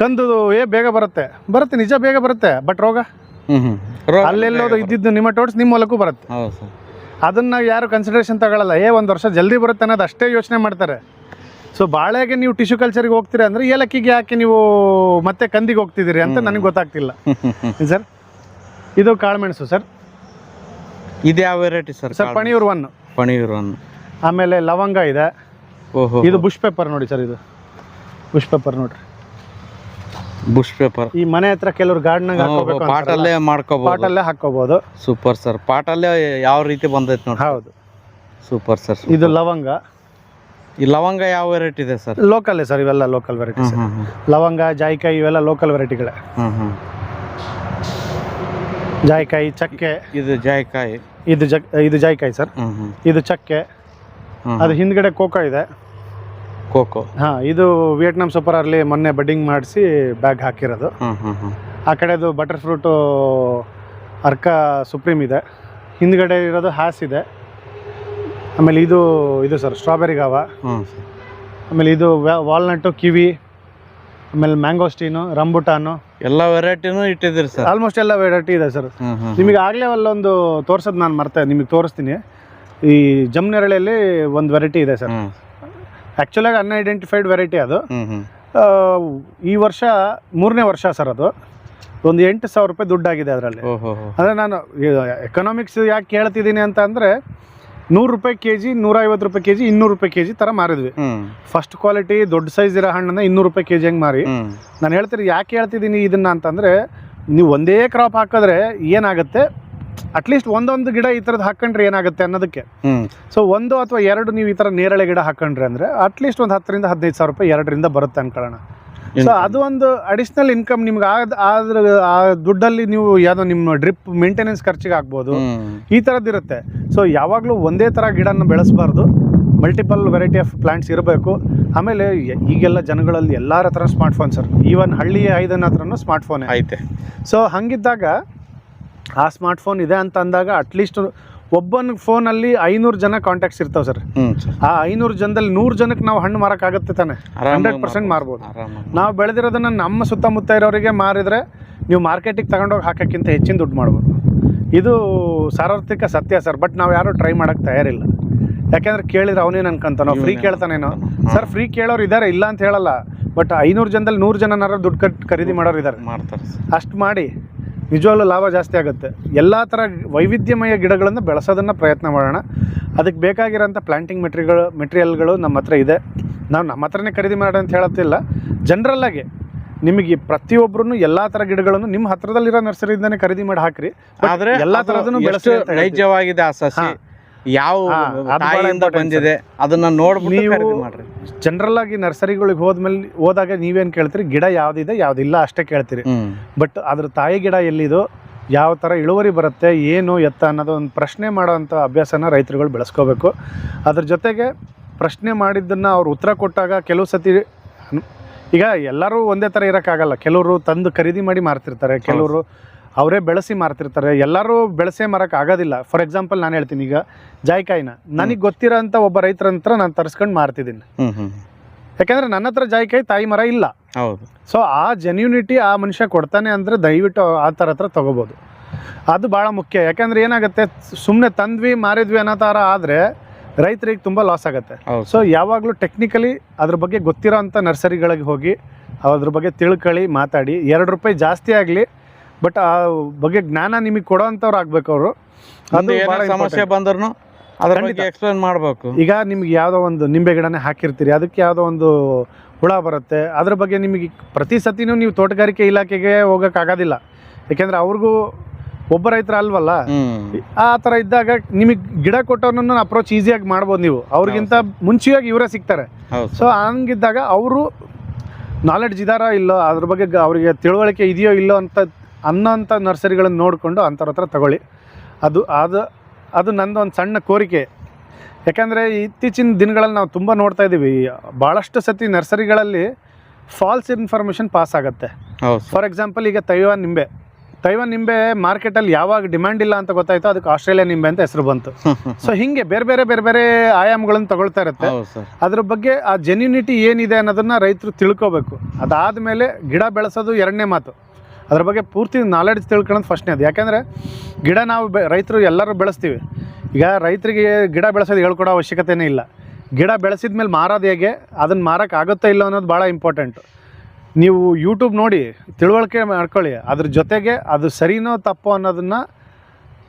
ಕಂದು ಏ ಬೇಗ ಬರುತ್ತೆ. ಬರುತ್ತೆ ನಿಜ ಬೇಗ ಬರುತ್ತೆ ಬಟ್ ರೋಗ. ಅಲ್ಲೆಲ್ಲೋದು ಇದ್ದಿದ್ದು ನಿಮ್ಮ ಟೋಟ್ಸ್ ನಿಮ್ಮ ಹೊಲಕ್ಕೂ ಬರುತ್ತೆ. ಹೌದು ನಾವು ಅದನ್ನ ಯಾರು ಕನ್ಸಿಡರೇಷನ್ ತಗೊಳ್ಳಲ್ಲ ಏ ಒಂದು ವರ್ಷ ಜಲ್ದಿ ಬರುತ್ತೆ ಅನ್ನೋದು ಅಷ್ಟೇ ಯೋಚನೆ ಮಾಡ್ತಾರೆ. ಸೊ ಬಾಳೆಗೆ ನೀವು ಟಿಶ್ಯೂ ಕಲ್ಚರ್ಗೆ ಹೋಗ್ತೀರಿ ಅಂದ್ರೆ ಏಲಕ್ಕಿಗೆ ಯಾಕೆ ನೀವು ಮತ್ತೆ ಕಂದಿಗೆ ಹೋಗ್ತಿದ್ದೀರಿ ಅಂತ ನನಗೆ ಗೊತ್ತಾಗ್ತಿಲ್ಲ. ಸರ್? ಇದು ಕಾಳುಮೆಣಸು ಸರ್. ಇದು ಯಾವ variety sir sir Panniyur one Panniyur one ಆಮೇಲೆ ಲವಂಗ ಇದೆ. ಓಹೋ. ಇದು ಬುಷ್ ಪೇಪರ್ ನೋಡಿ ಸರ್ ಇದು. ಬುಷ್ ಪೇಪರ್ ನೋಡ್ರಿ. ಬುಷ್ ಪೇಪರ್ ಈ ಮನೆ ಹತ್ರ ಕೆಲವರು ಗಾರ್ಡನ್ ಪಾಟಲ್ಲೇ ಮಾಡ್ಕೋಬಹುದು ಪಾಟಲ್ಲೇ ಹಾಕೋಬಹುದು ಸೂಪರ್ ಸರ್ ಪಾಟಲ್ಲೇ ಯಾವ ರೀತಿ ಬಂದೈತೆ ನೋಡಿ ಹೌದು. ಸೂಪರ್ ಸರ್ ಇದು ಲವಂಗ. ಈ ಲವಂಗ ಯಾವ ವೆರೈಟಿ ಇದೆ ಸರ್ ಲೋಕಲ್ ಸರ್ ಇವೆಲ್ಲ ಲೋಕಲ್ ವೆರೈಟಿ ಲವಂಗ ಜಾಯಿಕಾಯಿ ಇವೆಲ್ಲ ಲೋಕಲ್ ವೆರೈಟಿಗಳೇ ಜಾಯಿಕಾಯಿ ಚಕ್ಕೆ. ಇದು ಜಾಯಿಕಾಯಿ. ಇದು ಇದು ಜಾಯಿಕಾಯಿ ಸರ್ ಇದು ಚಕ್ಕೆ. ಅದು ಹಿಂದ್ಗಡೆ ಕೋಕೋ ಇದೆ. ಕೋಕೋ. ಹಾ ಇದು ವಿಯೆಟ್ನಾಮ್ ಸೂಪರ್ ಅಲ್ಲಿ ಮೊನ್ನೆ ಬಡ್ಡಿಂಗ್ ಮಾಡಿಸಿ ಬ್ಯಾಗ್ ಹಾಕಿರೋದು. ಆ ಕಡೆದು ಬಟರ್ ಫ್ರೂಟು ಅರ್ಕ ಸುಪ್ರೀಮ್ ಇದೆ. ಹಿಂದ್ಗಡೆ ಇರೋದು ಹಾಸ್ ಇದೆ. ಆಮೇಲೆ ಇದು ಇದು ಸರ್ ಸ್ಟ್ರಾಬೆರಿ ಗಾವ. ಆಮೇಲೆ ಇದು ವಾಲ್ನಟ್ಟು ಕಿವಿ ಆಮೇಲೆ ಮ್ಯಾಂಗೋಸ್ಟೀನು ರಂಬುಟಾನು ಎಲ್ಲ ವೆರೈಟಿನೂ ಇಟ್ಟಿದ್ದೀರಿ ಸರ್ ಆಲ್ಮೋಸ್ಟ್ ಎಲ್ಲ ವೆರೈಟಿ ಇದೆ ಸರ್ ನಿಮಗೆ ಆಗಲೇ ಅಲ್ಲೊಂದು ತೋರ್ಸೋದು ನಾನು ಮರ್ತೆ ನಿಮಗೆ ತೋರಿಸ್ತೀನಿ. ಈ ಜಮ್ನೆರಳೆಯಲ್ಲಿ ಒಂದು ವೆರೈಟಿ ಇದೆ ಸರ್ ಆ್ಯಕ್ಚುಲಾಗಿ ಅನ್ಐಡೆಂಟಿಫೈಡ್ ವೆರೈಟಿ ಅದು. ಈ ವರ್ಷ ಮೂರನೇ ವರ್ಷ ಸರ್ ಅದು. ಒಂದು ಎಂಟು ಸಾವಿರ ರೂಪಾಯಿ ದುಡ್ಡಾಗಿದೆ ಅದರಲ್ಲಿ. ಅಂದರೆ ನಾನು ಎಕನಾಮಿಕ್ಸ್ ಯಾಕೆ ಕೇಳ್ತಿದ್ದೀನಿ ಅಂತ ಅಂದರೆ ನೂರು ರೂಪಾಯಿ ಕೆ ಜಿ ನೂರೈವತ್ತು ರೂಪಾಯಿ ಕೆ ಜಿ ಇನ್ನೂರು ರೂಪಾಯಿ ಕೆ ಜಿ ಥರ ಮಾರಿದ್ವಿ ಫಸ್ಟ್ ಕ್ವಾಲಿಟಿ ದೊಡ್ಡ ಸೈಜ್ ಇರೋ ಹಣ್ಣನ್ನ ಇನ್ನೂರು ರೂಪಾಯಿ ಕೆ ಜಿ ಹಂಗೆ ಮಾರಿ. ನಾನು ಹೇಳ್ತೀನಿ ಯಾಕೆ ಹೇಳ್ತಿದ್ದೀನಿ ಇದನ್ನ ಅಂತಂದರೆ ನೀವು ಒಂದೇ ಕ್ರಾಪ್ ಹಾಕಿದ್ರೆ ಏನಾಗುತ್ತೆ? ಅಟ್ಲೀಸ್ಟ್ ಒಂದೊಂದು ಗಿಡ ಈ ಥರದ್ದು ಹಾಕೊಂಡ್ರೆ ಏನಾಗುತ್ತೆ ಅನ್ನೋದಕ್ಕೆ. ಸೊ ಒಂದು ಅಥವಾ ಎರಡು ನೀವು ಈ ಥರ ನೇರಳೆ ಗಿಡ ಹಾಕೊಂಡ್ರೆ ಅಂದರೆ ಅಟ್ಲೀಸ್ಟ್ ಒಂದು ಹತ್ತರಿಂದ ಹದಿನೈದು ಸಾವಿರ ರೂಪಾಯಿ ಎರಡರಿಂದ ಬರುತ್ತೆ ಅನ್ಕೊಳ್ಳೋಣ. ಸೊ ಅದು ಒಂದು ಅಡಿಷ್ನಲ್ ಇನ್ಕಮ್ ನಿಮ್ಗೆ ಆದ ಆದ್ರ ಆ ದುಡ್ಡಲ್ಲಿ ನೀವು ಯಾವುದೋ ನಿಮ್ಮ ಡ್ರಿಪ್ ಮೇಂಟೆನೆನ್ಸ್ ಖರ್ಚಿಗೆ ಆಗ್ಬೋದು. ಈ ಥರದ್ದು ಇರುತ್ತೆ. ಸೊ ಯಾವಾಗಲೂ ಒಂದೇ ಥರ ಗಿಡನ ಬೆಳೆಸಬಾರ್ದು. ಮಲ್ಟಿಪಲ್ ವೆರೈಟಿ ಆಫ್ ಪ್ಲಾಂಟ್ಸ್ ಇರಬೇಕು. ಆಮೇಲೆ ಈಗೆಲ್ಲ ಜನಗಳಲ್ಲಿ ಎಲ್ಲರ ಹತ್ರ ಸ್ಮಾರ್ಟ್ಫೋನ್ ಸರ್ ಈವನ್ ಹಳ್ಳಿಯ ಐದನ ಹತ್ರನೂ ಸ್ಮಾರ್ಟ್ಫೋನ್ ಐತೆ. ಸೊ ಹಂಗಿದ್ದಾಗ ಆ ಸ್ಮಾರ್ಟ್ ಫೋನ್ ಇದೆ ಅಂತ ಅಂದಾಗ ಅಟ್ಲೀಸ್ಟ್ ಒಬ್ಬನ ಫೋನಲ್ಲಿ ಐನೂರು ಜನ ಕಾಂಟ್ಯಾಕ್ಟ್ಸ್ ಇರ್ತಾವೆ ಸರ್. ಆ ಐನೂರು ಜನದಲ್ಲಿ ನೂರು ಜನಕ್ಕೆ ನಾವು ಹಣ್ಣು ಮಾರೋಕ್ಕಾಗುತ್ತೆ ತಾನೆ. ಹಂಡ್ರೆಡ್ ಪರ್ಸೆಂಟ್ ಮಾರ್ಬೋದು. ನಾವು ಬೆಳೆದಿರೋದನ್ನ ನಮ್ಮ ಸುತ್ತಮುತ್ತ ಇರೋರಿಗೆ ಮಾರಿದರೆ ನೀವು ಮಾರ್ಕೆಟಿಗೆ ತಗೊಂಡೋಗಿ ಹಾಕೋಕ್ಕಿಂತ ಹೆಚ್ಚಿನ ದುಡ್ಡು ಮಾಡ್ಬೋದು. ಇದು ಸಾರ್ವತ್ರಿಕ ಸತ್ಯ ಸರ್ ಬಟ್ ನಾವು ಯಾರೂ ಟ್ರೈ ಮಾಡೋಕ್ಕೆ ತಯಾರಿಲ್ಲ. ಯಾಕೆಂದ್ರೆ ಕೇಳಿದ್ರೆ ಅವನೇನು ಅನ್ಕೊಂತಾನೋ ಫ್ರೀ ಕೇಳ್ತಾನೇನೋ. ಸರ್ ಫ್ರೀ ಕೇಳೋರು ಇದ್ದಾರೆ ಇಲ್ಲ ಅಂತ ಹೇಳಲ್ಲ. ಬಟ್ ಐನೂರು ಜನದಲ್ಲಿ ನೂರು ಜನನಾರು ದುಡ್ಡು ಕಟ್ ಖರೀದಿ ಮಾಡೋರು ಇದ್ದಾರೆ ಮಾಡ್ತಾರೆ ಅಷ್ಟು ಮಾಡಿ. ನಿಜವಾಗ್ಲೂ ಲಾಭ ಜಾಸ್ತಿ ಆಗುತ್ತೆ. ಎಲ್ಲ ಥರ ವೈವಿಧ್ಯಮಯ ಗಿಡಗಳನ್ನು ಬೆಳೆಸೋದನ್ನು ಪ್ರಯತ್ನ ಮಾಡೋಣ. ಅದಕ್ಕೆ ಬೇಕಾಗಿರೋಂಥ ಪ್ಲಾಂಟಿಂಗ್ ಮೆಟ್ರಿಗಳು ಮೆಟೀರಿಯಲ್ಗಳು ನಮ್ಮ ಹತ್ರ ಇದೆ. ನಾವು ನಮ್ಮ ಹತ್ರನೇ ಖರೀದಿ ಮಾಡೋಣ ಅಂತ ಹೇಳತ್ತಿಲ್ಲ. ಜನರಲ್ಲಾಗಿ ನಿಮಗೆ ಪ್ರತಿಯೊಬ್ಬರೂ ಎಲ್ಲ ಥರ ಗಿಡಗಳನ್ನು ನಿಮ್ಮ ಹತ್ರದಲ್ಲಿರೋ ನರ್ಸರಿಯಿಂದನೇ ಖರೀದಿ ಮಾಡಿ ಹಾಕ್ರಿ. ಆದರೆ ಎಲ್ಲ ಥರದನ್ನು ಬೆಳೆಸಿ ನೈಜವಾಗಿದೆ ಆ ಸಸಿ. ಯಾವ ತಾಯಿಯಿಂದ ಬಂದಿದೆ ಅದನ್ನ ನೋಡ್ಬಿಟ್ಟು ಖರೀದಿ ಮಾಡ್ರಿ. ಜನರಲ್ ಆಗಿ ನರ್ಸರಿಗಳಿಗೆ ಹೋದ್ಮೇಲೆ ಹೋದಾಗ ನೀವೇನ್ ಕೇಳ್ತೀರಿ? ಗಿಡ ಯಾವ್ದಿದೆ ಯಾವ್ದಿಲ್ಲ ಅಷ್ಟೇ ಕೇಳ್ತೀರಿ. ಬಟ್ ಅದ್ರ ತಾಯಿ ಗಿಡ ಎಲ್ಲಿದೋ ಯಾವ ಥರ ಇಳುವರಿ ಬರುತ್ತೆ ಏನು ಎತ್ತ ಅನ್ನೋದು ಒಂದು ಪ್ರಶ್ನೆ ಮಾಡೋವಂಥ ಅಭ್ಯಾಸನ ರೈತರುಗಳು ಬೆಳೆಸ್ಕೋಬೇಕು. ಅದ್ರ ಜೊತೆಗೆ ಪ್ರಶ್ನೆ ಮಾಡಿದ್ದನ್ನ ಅವ್ರು ಉತ್ತರ ಕೊಟ್ಟಾಗ ಕೆಲವು ಸತಿ ಈಗ ಎಲ್ಲರೂ ಒಂದೇ ತರ ಇರೋಕ್ಕಾಗಲ್ಲ. ಕೆಲವರು ತಂದು ಖರೀದಿ ಮಾಡಿ ಮಾರ್ತಿರ್ತಾರೆ ಕೆಲವರು ಅವರೇ ಬೆಳೆಸಿ ಮಾರ್ತಿರ್ತಾರೆ. ಎಲ್ಲರೂ ಬೆಳೆಸೇ ಮಾರಕ್ಕೆ ಆಗೋದಿಲ್ಲ. ಫಾರ್ ಎಕ್ಸಾಂಪಲ್ ನಾನು ಹೇಳ್ತೀನಿ ಈಗ ಜಾಯ್ಕಾಯಿನ. ನನಗೆ ಗೊತ್ತಿರೋ ಅಂಥ ಒಬ್ಬ ರೈತರ ಹತ್ರ ನಾನು ತರಿಸ್ಕೊಂಡು ಮಾರ್ತಿದ್ದೀನಿ. ಯಾಕಂದ್ರೆ ನನ್ನ ಹತ್ರ ಜಾಯ್ಕಾಯಿ ತಾಯಿ ಮರ ಇಲ್ಲ. ಹೌದು. ಸೊ ಆ ಜೆನ್ಯೂನಿಟಿ ಆ ಮನುಷ್ಯ ಕೊಡ್ತಾನೆ ಅಂದ್ರೆ ದಯವಿಟ್ಟು ಆ ಥರ ಹತ್ರ ತಗೋಬಹುದು ಅದು ಭಾಳ ಮುಖ್ಯ. ಯಾಕಂದ್ರೆ ಏನಾಗುತ್ತೆ ಸುಮ್ಮನೆ ತಂದ್ವಿ ಮಾರಿದ್ವಿ ಅನ್ನೋ ಥರ ಆದರೆ ರೈತರಿಗೆ ತುಂಬ ಲಾಸ್ ಆಗುತ್ತೆ. ಸೊ ಯಾವಾಗಲೂ ಟೆಕ್ನಿಕಲಿ ಅದ್ರ ಬಗ್ಗೆ ಗೊತ್ತಿರೋ ಅಂಥ ನರ್ಸರಿಗಳಿಗೆ ಹೋಗಿ ಅದ್ರ ಬಗ್ಗೆ ತಿಳ್ಕೊಳ್ಳಿ ಮಾತಾಡಿ. ಎರಡು ರೂಪಾಯಿ ಜಾಸ್ತಿ ಆಗಲಿ ಬಟ್ ಆ ಬಗ್ಗೆ ಜ್ಞಾನ ನಿಮಗೆ ಕೊಡೋ ಅಂಥವ್ರು ಆಗ್ಬೇಕು ಅವರು ಅದು ಭಾಳ ಸಮಸ್ಯೆ. ಬಂದ್ರು ಅದ್ರ. ಬಗ್ಗೆ ಎಕ್ಸ್ಪ್ಲೇನ್ ಮಾಡ್ಬೇಕು. ಈಗ ನಿಮ್ಗೆ ಯಾವುದೋ ಒಂದು ನಿಂಬೆ ಗಿಡನೇ ಹಾಕಿರ್ತೀರಿ ಅದಕ್ಕೆ ಯಾವುದೋ ಒಂದು ಹುಳ ಬರುತ್ತೆ. ಅದ್ರ ಬಗ್ಗೆ ನಿಮಗೆ ಪ್ರತಿ ಸತಿನೂ ನೀವು ತೋಟಗಾರಿಕೆ ಇಲಾಖೆಗೆ ಹೋಗೋಕ್ಕಾಗೋದಿಲ್ಲ. ಯಾಕೆಂದ್ರೆ ಅವ್ರಿಗೂ ಒಬ್ಬ ರೈತರ ಅಲ್ವಲ್ಲ? ಆ ಥರ ಇದ್ದಾಗ ನಿಮಗೆ ಗಿಡ ಕೊಟ್ಟವ್ರನ್ನ ಅಪ್ರೋಚ್ ಈಸಿಯಾಗಿ ಮಾಡ್ಬೋದು ನೀವು. ಅವ್ರಿಗಿಂತ ಮುಂಚೆಯಾಗಿ ಇವರೇ ಸಿಗ್ತಾರೆ. ಸೊ ಹಂಗಿದ್ದಾಗ ಅವರು ನಾಲೆಡ್ಜ್ ಇದಾರ ಇಲ್ಲೋ ಅದ್ರ ಬಗ್ಗೆ ಅವರಿಗೆ ತಿಳುವಳಿಕೆ ಇದೆಯೋ ಇಲ್ಲೋ ಅಂತ ಅನ್ನೋಂಥ ನರ್ಸರಿಗಳನ್ನು ನೋಡಿಕೊಂಡು ಅಂಥವ್ರ ಹತ್ರ ತಗೊಳ್ಳಿ. ಅದು ಅದು ಅದು ನಂದು ಒಂದು ಸಣ್ಣ ಕೋರಿಕೆ. ಯಾಕಂದರೆ ಇತ್ತೀಚಿನ ದಿನಗಳಲ್ಲಿ ನಾವು ತುಂಬ ನೋಡ್ತಾ ಇದ್ದೀವಿ ಭಾಳಷ್ಟು ಸತಿ ನರ್ಸರಿಗಳಲ್ಲಿ ಫಾಲ್ಸ್ ಇನ್ಫಾರ್ಮೇಷನ್ ಪಾಸ್ ಆಗುತ್ತೆ. ಫಾರ್ ಎಕ್ಸಾಂಪಲ್ ಈಗ ತೈವಾನ್ ನಿಂಬೆ. ತೈವಾನ್ ನಿಂಬೆ ಮಾರ್ಕೆಟಲ್ಲಿ ಯಾವಾಗ ಡಿಮ್ಯಾಂಡ್ ಇಲ್ಲ ಅಂತ ಗೊತ್ತಾಯ್ತು ಅದಕ್ಕೆ ಆಸ್ಟ್ರೇಲಿಯಾ ನಿಂಬೆ ಅಂತ ಹೆಸರು ಬಂತು. ಸೊ ಹಿಂಗೆ ಬೇರೆ ಬೇರೆ ಬೇರೆ ಬೇರೆ ಆಯಾಮಗಳನ್ನು ತಗೊಳ್ತಾ ಇರುತ್ತೆ. ಅದ್ರ ಬಗ್ಗೆ ಆ ಜೆನ್ಯುನಿಟಿ ಏನಿದೆ ಅನ್ನೋದನ್ನ ರೈತರು ತಿಳ್ಕೊಬೇಕು. ಅದಾದಮೇಲೆ ಗಿಡ ಬೆಳೆಸೋದು ಎರಡನೇ ಮಾತು. ಅದ್ರ ಬಗ್ಗೆ ಪೂರ್ತಿ ನಾಲೆಡ್ಜ್ ತಿಳ್ಕೊಳ್ಳೋದು ಫಸ್ಟ್ನೇ ಅದು ಯಾಕೆಂದರೆ ಗಿಡ ನಾವು ಬೆ, ರೈತರು ಎಲ್ಲರೂ ಬೆಳೆಸ್ತೀವಿ. ಈಗ ರೈತರಿಗೆ ಗಿಡ ಬೆಳೆಸೋದು ಹೇಳ್ಕೊಡೋ ಅವಶ್ಯಕತೆಯೇ ಇಲ್ಲ. ಗಿಡ ಬೆಳೆಸಿದ ಮೇಲೆ ಮಾರೋದು ಹೇಗೆ, ಅದನ್ನು ಮಾರೋಕ್ಕಾಗುತ್ತೋ ಇಲ್ಲ ಅನ್ನೋದು ಭಾಳ ಇಂಪಾರ್ಟೆಂಟು ನೀವು ಯೂಟ್ಯೂಬ್ ನೋಡಿ, ತಿಳುವಳಿಕೆ ಮಾಡ್ಕೊಳ್ಳಿ. ಅದ್ರ ಜೊತೆಗೆ ಅದು ಸರಿನೋ ತಪ್ಪೋ ಅನ್ನೋದನ್ನು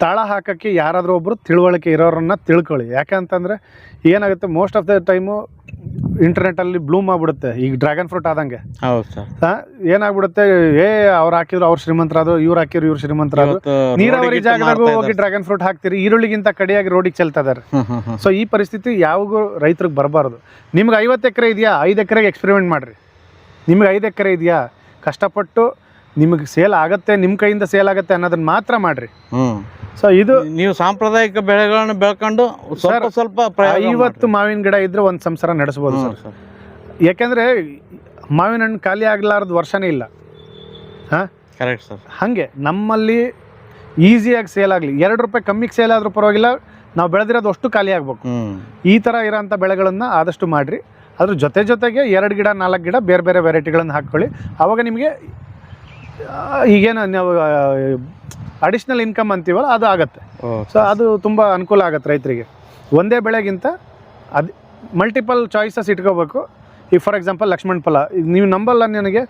ತಾಳ ಹಾಕೋಕ್ಕೆ ಯಾರಾದರೂ ಒಬ್ಬರು ತಿಳುವಳಿಕೆ ಇರೋರನ್ನ ತಿಳ್ಕೊಳ್ಳಿ. ಯಾಕೆ ಅಂತಂದರೆ ಏನಾಗುತ್ತೆ ಮೋಸ್ಟ್ ಆಫ್ ದ ಟೈಮು ಇಂಟರ್ನೆಟ್ಟಲ್ಲಿ ಬ್ಲೂಮ್ ಆಗ್ಬಿಡುತ್ತೆ. ಈಗ ಡ್ರ್ಯಾಗನ್ ಫ್ರೂಟ್ ಆದಂಗೆ. ಹೌದು ಸರ್. ಏನಾಗ್ಬಿಡುತ್ತೆ? ಏ ಅವ್ರು ಹಾಕಿದ್ರು ಅವ್ರು ಶ್ರೀಮಂತರಾದ್ರು ಇವ್ರು ಹಾಕಿದ್ರು ಇವ್ರು ಶ್ರೀಮಂತರಾದ್ರು. ನೀರಾವರಿ ಜಾಗದಾಗ ಹೋಗಿ. ಡ್ರ್ಯಾಗನ್ ಫ್ರೂಟ್ ಹಾಕ್ತೀರಿ ಈರುಳ್ಳಿಗಿಂತ ಕಡಿಯಾಗಿ ರೋಡಿಗೆ ಚೆಲ್ತಾ ಇದಾರೆ ಸೊ ಈ ಪರಿಸ್ಥಿತಿ ಯಾವಾಗೂ ರೈತರಿಗೆ ಬರಬಾರ್ದು. ನಿಮ್ಗೆ ಐವತ್ತು ಎಕರೆ ಇದೆಯಾ? ಐದು ಎಕರೆಗೆ ಎಕ್ಸ್ಪೆರಿಮೆಂಟ್ ಮಾಡಿರಿ. ನಿಮ್ಗೆ ಐದು ಎಕರೆ ಇದೆಯಾ? ಕಷ್ಟಪಟ್ಟು ನಿಮಗೆ ಸೇಲ್ ಆಗುತ್ತೆ ನಿಮ್ಮ ಕೈಯಿಂದ ಸೇಲ್ ಆಗುತ್ತೆ ಅನ್ನೋದನ್ನ ಮಾತ್ರ ಮಾಡ್ರಿ. ಹ್ಮ್. ಸೊ ಇದು ನೀವು ಸಾಂಪ್ರದಾಯಿಕ ಬೆಳೆಗಳನ್ನ ಬೆಳ್ಕೊಂಡು ಸ್ವಲ್ಪ ಸ್ವಲ್ಪ ಪ್ರಯೋಗ ಐವತ್ತು. ಮಾವಿನ ಗಿಡ ಇದ್ರೆ ಒಂದು ಸಂಸಾರ ನಡೆಸ್ಬೋದು ಸರ್. ಸರ್. ಯಾಕೆಂದ್ರೆ ಮಾವಿನ ಹಣ್ಣು ಖಾಲಿ ಆಗ್ಲಾರ್ದ ವರ್ಷನೇ ಇಲ್ಲ. ಕರೆಕ್ಟ್ ಸರ್ ಹಾಗೆ ನಮ್ಮಲ್ಲಿ ಈಸಿಯಾಗಿ ಸೇಲ್ ಆಗಲಿ. ಎರಡು ರೂಪಾಯಿ ಕಮ್ಮಿಗೆ ಸೇಲ್ ಆದರೂ ಪರವಾಗಿಲ್ಲ ನಾವು ಬೆಳೆದಿರೋದು ಅಷ್ಟು ಖಾಲಿ ಆಗ್ಬೇಕು. ಹ್ಮ್. ಈ ಥರ ಇರೋಂಥ ಬೆಳೆಗಳನ್ನು ಆದಷ್ಟು ಮಾಡಿರಿ. ಅದ್ರ ಜೊತೆ ಜೊತೆಗೆ ಎರಡು ಗಿಡ ನಾಲ್ಕು ಗಿಡ ಬೇರೆ ಬೇರೆ ವೆರೈಟಿಗಳನ್ನು ಹಾಕ್ಕೊಳ್ಳಿ. ಆವಾಗ ನಿಮಗೆ ಈಗೇನು ನಾವು ಅಡಿಷ್ನಲ್ ಇನ್ಕಮ್ ಅಂತೀವಲ್ಲ ಅದು ಆಗುತ್ತೆ. ಸೊ ಅದು ತುಂಬ ಅನುಕೂಲ ಆಗುತ್ತೆ ರೈತರಿಗೆ. ಒಂದೇ ಬೆಳೆಗಿಂತ ಅದು ಮಲ್ಟಿಪಲ್ ಚಾಯ್ಸಸ್ ಇಟ್ಕೋಬೇಕು. ಈಗ ಫಾರ್ ಎಕ್ಸಾಂಪಲ್ ಲಕ್ಷ್ಮಣ್ ಫಲ ಈಗ ನೀವು ನಂಬಲ್ಲ ನನಗೆ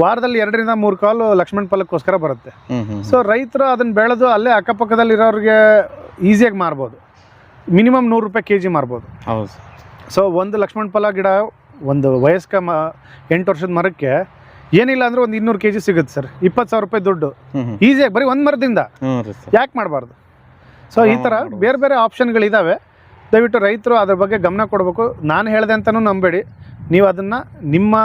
ವಾರದಲ್ಲಿ ಎರಡರಿಂದ ಮೂರು ಕಾಲು ಲಕ್ಷ್ಮಣ್ ಫಲಕ್ಕೋಸ್ಕರ ಬರುತ್ತೆ. ಸೊ ರೈತರು ಅದನ್ನು ಬೆಳೆದು ಅಲ್ಲೇ ಅಕ್ಕಪಕ್ಕದಲ್ಲಿ ಇರೋರಿಗೆ ಈಸಿಯಾಗಿ ಮಾರ್ಬೋದು. ಮಿನಿಮಮ್ ನೂರು ರೂಪಾಯಿ ಕೆ ಜಿ ಮಾರ್ಬೋದು. ಹೌದು. ಸೊ ಒಂದು ಲಕ್ಷ್ಮಣ್ ಫಲ ಗಿಡ ಒಂದು ವಯಸ್ಕ ಮ ಎಂಟು ವರ್ಷದ ಮರಕ್ಕೆ ಏನಿಲ್ಲ ಅಂದ್ರೆ ಒಂದು ಇನ್ನೂರು ಕೆಜಿ ಸಿಗುತ್ತೆ ಸರ್. ಇಪ್ಪತ್ತು ಸಾವಿರ ರೂಪಾಯಿ ದುಡ್ಡು. ಈಸಿಯಾಗಿ ಬರೀ ಒಂದು ಮರದಿಂದ. ಯಾಕೆ ಮಾಡಬಾರ್ದು? ಸೊ ಈ ಥರ ಬೇರೆ ಬೇರೆ ಬೇರೆ ಆಪ್ಷನ್ಗಳಿದ್ದಾವೆ ದಯವಿಟ್ಟು ರೈತರು ಅದ್ರ ಬಗ್ಗೆ ಗಮನ ಕೊಡಬೇಕು. ನಾನು ಹೇಳಿದೆ ಅಂತಲೂ ನಂಬೇಡಿ. ನೀವು ಅದನ್ನ ನಿಮ್ಮ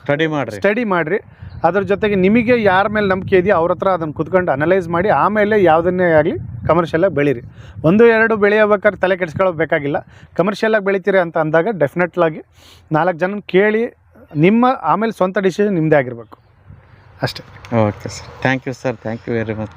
ಸ್ಟಡಿ ಮಾಡಿ ಸ್ಟಡಿ ಮಾಡಿರಿ. ಅದ್ರ ಜೊತೆಗೆ ನಿಮಗೆ ಯಾರ ಮೇಲೆ ನಂಬಿಕೆ ಇದೆಯೋ ಅವ್ರ ಹತ್ರ ಅದನ್ನು ಕುತ್ಕೊಂಡು ಅನಲೈಸ್ ಮಾಡಿ ಆಮೇಲೆ ಯಾವುದನ್ನೇ ಆಗಲಿ ಕಮರ್ಷಿಯಲಾಗಿ ಬೆಳೀರಿ. ಒಂದು ಎರಡು ಬೆಳೆಯಬೇಕಾದ್ರೆ ತಲೆ ಕೆಡಿಸ್ಕೊಳ್ಳೋದು ಬೇಕಾಗಿಲ್ಲ. ಕಮರ್ಷಿಯಲಾಗಿ ಬೆಳಿತೀರಿ ಅಂತ ಅಂದಾಗ ಡೆಫಿನೆಟ್ಲಾಗಿ ನಾಲ್ಕು ಜನ ಕೇಳಿ ನಿಮ್ಮ ಆಮೇಲೆ ಸ್ವಂತ ಡಿಸಿಷನ್ ನಿಮ್ಮದೇ ಆಗಿರಬೇಕು. ಅಷ್ಟೇ. Okay sir thank you sir thank you very much